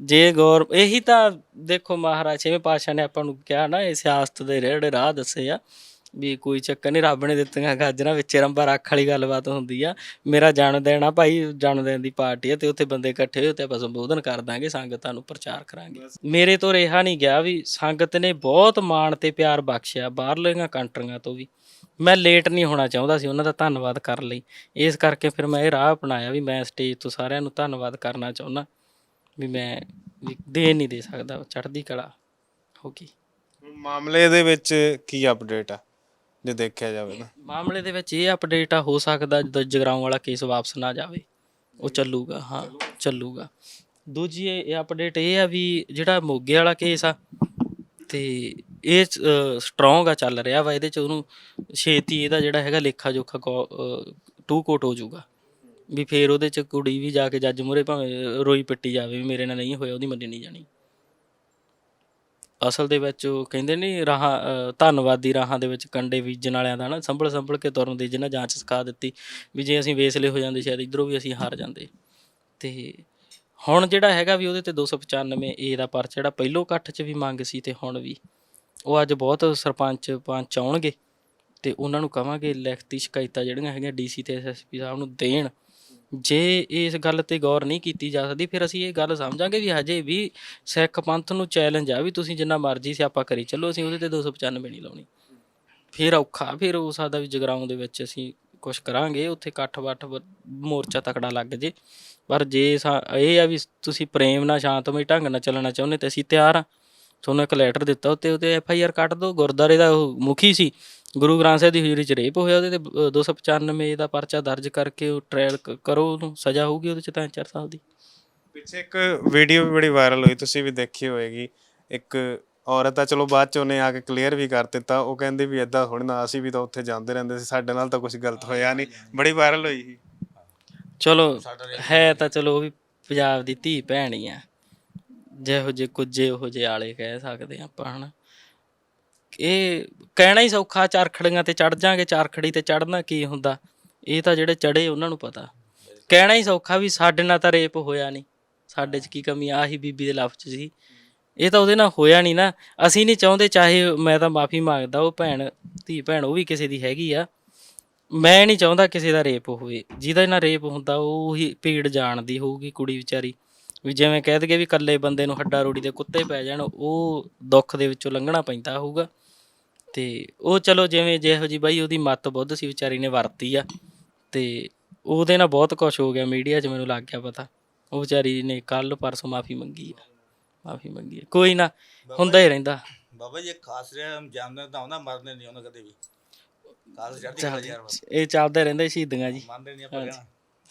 ਜੇ ਗੌਰ, ਇਹੀ ਤਾਂ ਦੇਖੋ ਮਹਾਰਾਜ, ਛੇਵੇਂ ਪਾਤਸ਼ਾਹ ਨੇ ਆਪਾਂ ਨੂੰ ਕਿਹਾ ਨਾ ਇਹ ਸਿਆਸਤ ਦੇ ਜਿਹੜੇ ਰਾਹ ਦੱਸੇ ਆ, ਵੀ ਕੋਈ ਚੱਕਰ ਨਹੀਂ, ਰੱਬ ਨੇ ਦਿੱਤੀਆਂ ਗਾਜਰਾਂ ਵਿੱਚ ਰੰਬਾ ਰੱਖ ਵਾਲੀ ਗੱਲਬਾਤ ਹੁੰਦੀ ਆ। ਮੇਰਾ ਜਨਮ ਦਿਨ ਆ ਭਾਈ ਜਨਮ ਦਿਨ ਦੀ ਪਾਰਟੀ ਆ, ਤੇ ਉੱਥੇ ਬੰਦੇ ਇਕੱਠੇ ਹੋਏ, ਤੇ ਆਪਾਂ ਸੰਬੋਧਨ ਕਰ ਦਾਂਗੇ, ਸੰਗਤਾਂ ਨੂੰ ਪ੍ਰਚਾਰ ਕਰਾਂਗੇ। ਮੇਰੇ ਤੋਂ ਰਿਹਾ ਨਹੀਂ ਗਿਆ ਵੀ ਸੰਗਤ ਨੇ ਬਹੁਤ ਮਾਣ ਤੇ ਪਿਆਰ ਬਖਸ਼ਿਆ, ਬਾਹਰਲੀਆਂ ਕੰਟਰੀਆਂ ਤੋਂ ਵੀ। ਮੈਂ ਲੇਟ ਨਹੀਂ ਹੋਣਾ ਚਾਹੁੰਦਾ ਸੀ, ਉਹਨਾਂ ਦਾ ਧੰਨਵਾਦ ਕਰਨ ਲਈ। ਇਸ ਕਰਕੇ ਫਿਰ ਮੈਂ ਇਹ ਰਾਹ ਅਪਣਾਇਆ ਵੀ ਮੈਂ ਸਟੇਜ ਤੋਂ ਸਾਰਿਆਂ ਨੂੰ ਧੰਨਵਾਦ ਕਰਨਾ ਚਾਹੁੰਦਾ। ਵੀ ਮੈਂ ਦੇ ਨਹੀਂ ਦੇ ਸਕਦਾ ਚੜ੍ਹਦੀ ਕਲਾ ਹੋ ਗਈ। ਮਾਮਲੇ ਦੇ ਵਿੱਚ ਕੀ ਅਪਡੇਟ ਆ ਜੇ ਦੇਖਿਆ ਜਾਵੇ ਤਾਂ? ਮਾਮਲੇ ਦੇ ਵਿੱਚ ਇਹ ਅਪਡੇਟ ਆ ਹੋ ਸਕਦਾ ਜਦੋਂ ਜਗਰਾਉਂ ਵਾਲਾ ਕੇਸ ਵਾਪਸ ਨਾ ਜਾਵੇ ਉਹ ਚੱਲੂਗਾ ਹਾਂ ਚੱਲੂਗਾ। ਦੂਜੀ ਇਹ ਅਪਡੇਟ ਇਹ ਆ ਵੀ ਜਿਹੜਾ ਮੋਗੇ ਵਾਲਾ ਕੇਸ ਆ ਤੇ ਇਹ ਸਟਰੋਂਗ ਆ ਚੱਲ ਰਿਹਾ ਵਾ ਇਹਦੇ ਚ ਉਹਨੂੰ ਛੇਤੀ ਇਹਦਾ ਜਿਹੜਾ ਹੈਗਾ ਲੇਖਾ ਜੋਖਾ ਟੂ ਕੋਟ ਹੋ ਜਾਊਗਾ। ਵੀ ਫੇਰ ਉਹਦੇ ਚ ਕੁੜੀ ਵੀ ਜਾ ਕੇ ਜੱਜ ਮੂਹਰੇ ਭਾਵੇਂ ਰੋਈ ਪਿੱਟੀ ਜਾਵੇ ਵੀ ਮੇਰੇ ਨਾਲ ਨਹੀਂ ਹੋਇਆ, ਉਹਦੀ ਮੰਨੀ ਨਹੀਂ ਜਾਣੀ। ਅਸਲ ਦੇ ਵਿੱਚ ਉਹ ਕਹਿੰਦੇ ਨਹੀਂ ਰਾਹਾਂ ਧੰਨਵਾਦੀ ਰਾਹਾਂ ਦੇ ਵਿੱਚ ਕੰਡੇ ਬੀਜਣ ਵਾਲਿਆਂ ਦਾ ਨਾ ਸੰਭਲ ਸੰਭਲ ਕੇ ਤੁਰਨ ਦੀ, ਜਿਹਨਾਂ ਜਾਂਚ ਸਿਖਾ ਦਿੱਤੀ ਵੀ ਜੇ ਅਸੀਂ ਵੇਸਲੇ ਹੋ ਜਾਂਦੇ ਸ਼ਾਇਦ ਇਧਰੋਂ ਵੀ ਅਸੀਂ ਹਾਰ ਜਾਂਦੇ। ਤੇ ਹੁਣ ਜਿਹੜਾ ਹੈਗਾ ਵੀ ਉਹਦੇ ਤੇ 295 ਏ ਦਾ ਪਰਚਾ ਜਿਹੜਾ ਪਹਿਲੋਂ ਇਕੱਠ 'ਚ ਵੀ ਮੰਗ ਸੀ ਤੇ ਹੁਣ ਵੀ, ਉਹ ਅੱਜ ਬਹੁਤ ਸਰਪੰਚ ਪੰਚ ਆਉਣਗੇ ਤੇ ਉਹਨਾਂ ਨੂੰ ਕਵਾਂਗੇ ਲਿਖਤੀ ਸ਼ਿਕਾਇਤਾਂ ਜਿਹੜੀਆਂ ਹੈਗੀਆਂ ਡੀਸੀ ਤੇ ਐਸਐਸਪੀ ਸਾਹਿਬ ਨੂੰ ਦੇਣ। ਜੇ ਇਸ ਗੱਲ ਤੇ ਗੌਰ ਨਹੀਂ ਕੀਤੀ ਜਾ ਸਕਦੀ, ਫਿਰ ਅਸੀਂ ਇਹ ਗੱਲ ਸਮਝਾਂਗੇ ਵੀ ਹਜੇ ਵੀ ਸਿੱਖ ਪੰਥ ਨੂੰ ਚੈਲੰਜ ਆ ਵੀ ਤੁਸੀਂ ਜਿੰਨਾ ਮਰਜ਼ੀ ਸਿਆਪਾ ਕਰੀ ਚੱਲੋ, ਅਸੀਂ ਉਹਦੇ ਤੇ 295 ਨਹੀਂ ਲਾਉਣੀ। ਫਿਰ ਔਖਾ, ਫਿਰ ਹੋ ਸਕਦਾ ਵੀ ਜਗਰਾਉਂ ਦੇ ਵਿੱਚ ਅਸੀਂ ਕੁਝ ਕਰਾਂਗੇ, ਉੱਥੇ ਇਕੱਠ ਵੱਠ ਮੋਰਚਾ ਤਕੜਾ ਲੱਗ ਜੇ। ਪਰ ਜੇ ਸਾ- ਇਹ ਆ ਵੀ ਤੁਸੀਂ ਪ੍ਰੇਮ ਨਾਲ, ਸ਼ਾਂਤਮਈ ਢੰਗ ਨਾਲ ਚੱਲਣਾ ਚਾਹੁੰਦੇ ਤੇ ਅਸੀਂ ਤਿਆਰ ਆ। ਤੁਹਾਨੂੰ ਇੱਕ ਲੈਟਰ ਦਿੱਤਾ, ਉੱਤੇ ਉਹਦੇ ਐਫ ਆਈ ਆਰ ਕੱਟ ਦਿਓ ਗੁਰਦਾਰੇ ਦਾ ਉਹ ਮੁਖੀ ਸੀ। ਗੁਰੂ ਗ੍ਰੰਥ ਸਾਹਿਬ ਦੀ ਹਜ਼ੂਰੀ ਚ ਰੇਪ ਹੋਇਆ ਉਹਦੇ ਤੇ ਅ, 295 ਦਾ ਪਰਚਾ ਦਰਜ ਕਰਕੇ ਉਹ ਟ੍ਰਾਇਲ ਕਰੋ ਉਹਨੂੰ ਸਜ਼ਾ ਹੋਊਗੀ ਉਹਦੇ ਚ ਤਾਂ 4 ਸਾਲ ਦੀ। ਪਿੱਛੇ ਇੱਕ ਵੀਡੀਓ ਵੀ ਬੜੀ ਵਾਇਰਲ ਹੋਈ ਤੁਸੀਂ ਵੀ ਦੇਖੀ ਹੋਏਗੀ। ਇੱਕ ਔਰਤ ਆ ਚਲੋ ਬਾਅਦ ਚ ਉਹਨੇ ਆ ਕੇ ਕਲੀਅਰ ਵੀ ਕਰ ਦਿੱਤਾ। ਉਹ ਕਹਿੰਦੇ ਵੀ ਇਦਾਂ ਥੋੜੀ ਨਾ ਅਸੀਂ ਵੀ ਤਾਂ ਉੱਥੇ ਜਾਂਦੇ ਰਹਿੰਦੇ ਸੀ ਸਾਡੇ ਨਾਲ ਤਾਂ ਕੁਝ ਗਲਤ ਹੋਇਆ ਨਹੀਂ। ਬੜੀ ਵਾਇਰਲ ਹੋਈ ਸੀ। ਚਲੋ ਹੈ ਤਾਂ ਚਲੋ ਉਹ ਵੀ ਪੰਜਾਬ ਦੀ ਧੀ ਭੈਣ ਹੀ ਆ। ਜਿਹੋ ਜੇ ਕੁਝੇ ਉਹੋ ਜੇ ਆਲੇ ਕਹਿ ਸਕਦੇ ਆਪਾਂ ਹਨਾ। ਇਹ ਕਹਿਣਾ ਹੀ ਸੌਖਾ ਚਾਰਖੜੀਆਂ ਤੇ ਚੜ ਜਾਾਂਗੇ ਚਾਰਖੜੀ ਤੇ ਚੜਨਾ ਕੀ ਹੁੰਦਾ? ਇਹ ਤਾਂ ਜਿਹੜੇ ਚੜੇ ਉਹਨਾਂ ਨੂੰ ਪਤਾ। ਕਹਿਣਾ ਹੀ ਸੌਖਾ ਵੀ ਸਾਡੇ ਨਾਲ ਤਾਂ ਰੇਪ ਹੋਇਆ ਨਹੀਂ ਸਾਡੇ 'ਚ ਕੀ ਕਮੀ ਆਹੀ ਬੀਬੀ ਦੇ ਲਫ਼ਜ਼ ਸੀ। ਇਹ ਤਾਂ ਉਹਦੇ ਨਾਲ ਹੋਇਆ ਨਹੀਂ ਨਾ। ਅਸੀਂ ਨਹੀਂ ਚਾਹੁੰਦੇ, ਚਾਹੇ ਮੈਂ ਤਾਂ ਮਾਫੀ ਮੰਗਦਾ, ਉਹ ਭੈਣ, ਧੀ ਭੈਣ ਉਹ ਵੀ ਕਿਸੇ ਦੀ ਹੈਗੀ ਆ। ਮੈਂ ਨਹੀਂ ਚਾਹੁੰਦਾ ਕਿਸੇ ਦਾ ਰੇਪ ਹੋਵੇ। ਜਿਹਦਾ ਨਾਲ ਰੇਪ ਹੁੰਦਾ, ਉਹ ਹੀ ਪੀੜ ਜਾਣਦੀ ਹੋਊਗੀ ਕੁੜੀ ਵਿਚਾਰੀ। ਵੀ ਜਿਵੇਂ ਕਹਿ ਦਈਏ ਵੀ ਇਕੱਲੇ ਬੰਦੇ ਨੂੰ ਹੱਡਾ ਰੋੜੀ ਦੇ ਕੁੱਤੇ ਪੈ ਜਾਣ, ਉਹ ਦੁੱਖ ਦੇ ਵਿੱਚੋਂ ਲੰਘਣਾ ਪੈਂਦਾ ਹੋਊਗਾ। ਤੇ ਉਹ ਚਲੋ ਜਿਵੇਂ ਜਿਹੋ ਜੀ ਬਾਈ ਉਹਦੀ ਮੱਤ ਬੁੱਧ ਸੀ ਵਿਚਾਰੀ ਨੇ ਵਰਤੀ ਆ ਤੇ ਉਹਦੇ ਨਾਲ ਬਹੁਤ ਕੁਝ ਹੋ ਗਿਆ ਮੀਡੀਆ 'ਚ ਮੈਨੂੰ ਲੱਗ ਗਿਆ ਪਤਾ। ਉਹ ਵਿਚਾਰੀ ਨੇ ਕੱਲ ਪਰਸੋਂ ਮਾਫੀ ਮੰਗੀ ਆ ਮਾਫੀ ਮੰਗੀ ਆ। ਕੋਈ ਨਾ ਹੁੰਦਾ ਹੀ ਰਹਿੰਦਾ। ਬਾਬਾ ਜੀ ਖਾਸ ਰਿਹਾ ਜਾਣਦੇ ਤਾਂ ਆਉਂਦਾ ਮਰਦੇ ਨਹੀਂ ਆਉਂਦਾ ਕਦੇ ਵੀ। ਖਾਸ ਚੜ੍ਹਦੀ ਕਲਾ ਯਾਰ ਬਸ। ਇਹ ਚੱਲਦਾ ਰਹਿੰਦਾ ਸ਼ਹੀਦੀਆਂ ਜੀ। ਮੰਨਦੇ ਨਹੀਂ ਆਪਾਂ ਕਹਿਣਾ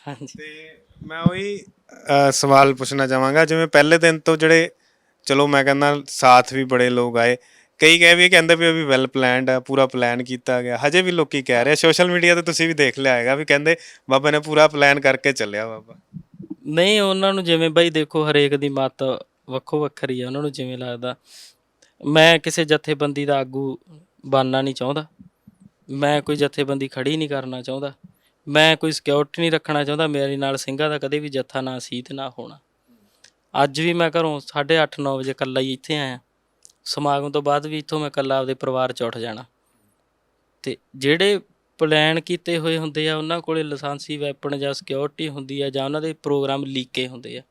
ਹਾਂਜੀ। ਤੇ ਮੈਂ ਉਹੀ ਅ, ਸਵਾਲ ਪੁੱਛਣਾ ਚਾਹਾਂਗਾ ਜਿਵੇਂ ਪਹਿਲੇ ਦਿਨ ਤੋਂ ਜਿਹੜੇ ਚਲੋ ਮੈਂ ਕਹਿੰਦਾ ਸਾਥ ਵੀ ਬੜੇ ਲੋਕ ਆਏ ਕਈ ਕਹਿ ਵੀ ਕਹਿੰਦੇ ਵੀ ਉਹ ਵੀ ਵੈਲ ਪਲਾਨਡ ਆ, ਪੂਰਾ ਪਲਾਨ ਕੀਤਾ ਗਿਆ। ਹਜੇ ਵੀ ਲੋਕੀ ਕਹਿ ਰਹੇ ਸੋਸ਼ਲ ਮੀਡੀਆ ਤੇ ਤੁਸੀਂ ਵੀ ਦੇਖ ਲਿਆ ਹੈਗਾ ਵੀ ਕਹਿੰਦੇ ਬਾਬਾ ਨੇ ਪੂਰਾ ਪਲਾਨ ਕਰਕੇ ਚੱਲਿਆ ਬਾਬਾ। ਨਹੀਂ, ਉਹਨਾਂ ਨੂੰ ਜਿਵੇਂ ਬਈ ਦੇਖੋ, ਹਰੇਕ ਦੀ ਮਤ ਵੱਖੋ ਵੱਖਰੀ ਆ, ਉਹਨਾਂ ਨੂੰ ਜਿਵੇਂ ਲੱਗਦਾ। ਮੈਂ ਕਿਸੇ ਜਥੇਬੰਦੀ ਦਾ ਆਗੂ ਬਣਨਾ ਨਹੀਂ ਚਾਹੁੰਦਾ। ਮੈਂ ਕੋਈ ਜਥੇਬੰਦੀ ਖੜੀ ਨਹੀਂ ਕਰਨਾ ਚਾਹੁੰਦਾ। ਮੈਂ ਕੋਈ ਸਿਕਿਉਰਿਟੀ ਨਹੀਂ ਰੱਖਣਾ ਚਾਹੁੰਦਾ, ਮੇਰੇ ਨਾਲ ਸਿੰਘਾਂ ਦਾ ਕਦੇ ਵੀ ਜੱਥਾ ਨਾ ਸੀ ਤੇ ਨਾ ਹੋਣਾ। ਅੱਜ ਵੀ ਮੈਂ ਘਰੋਂ 8:30 9 ਵਜੇ ਇਕੱਲਾ ਹੀ ਇੱਥੇ ਆਇਆ। ਸਮਾਗਮ ਤੋਂ ਬਾਅਦ ਵੀ ਇੱਥੋਂ ਮੈਂ ਇਕੱਲਾ ਆਪਦੇ ਪਰਿਵਾਰ ਚ ਉੱਠ ਜਾਣਾ। ਤੇ ਜਿਹੜੇ ਪਲਾਨ ਕੀਤੇ ਹੋਏ ਹੁੰਦੇ ਆ, ਉਹਨਾਂ ਕੋਲੇ ਲਾਇਸੈਂਸੀ ਵੈਪਨ ਜਾਂ ਸਿਕਿਉਰਿਟੀ ਹੁੰਦੀ ਆ ਜਾਂ ਉਹਨਾਂ ਦੇ ਪ੍ਰੋਗਰਾਮ ਲੀਕੇ ਹੁੰਦੇ ਆ।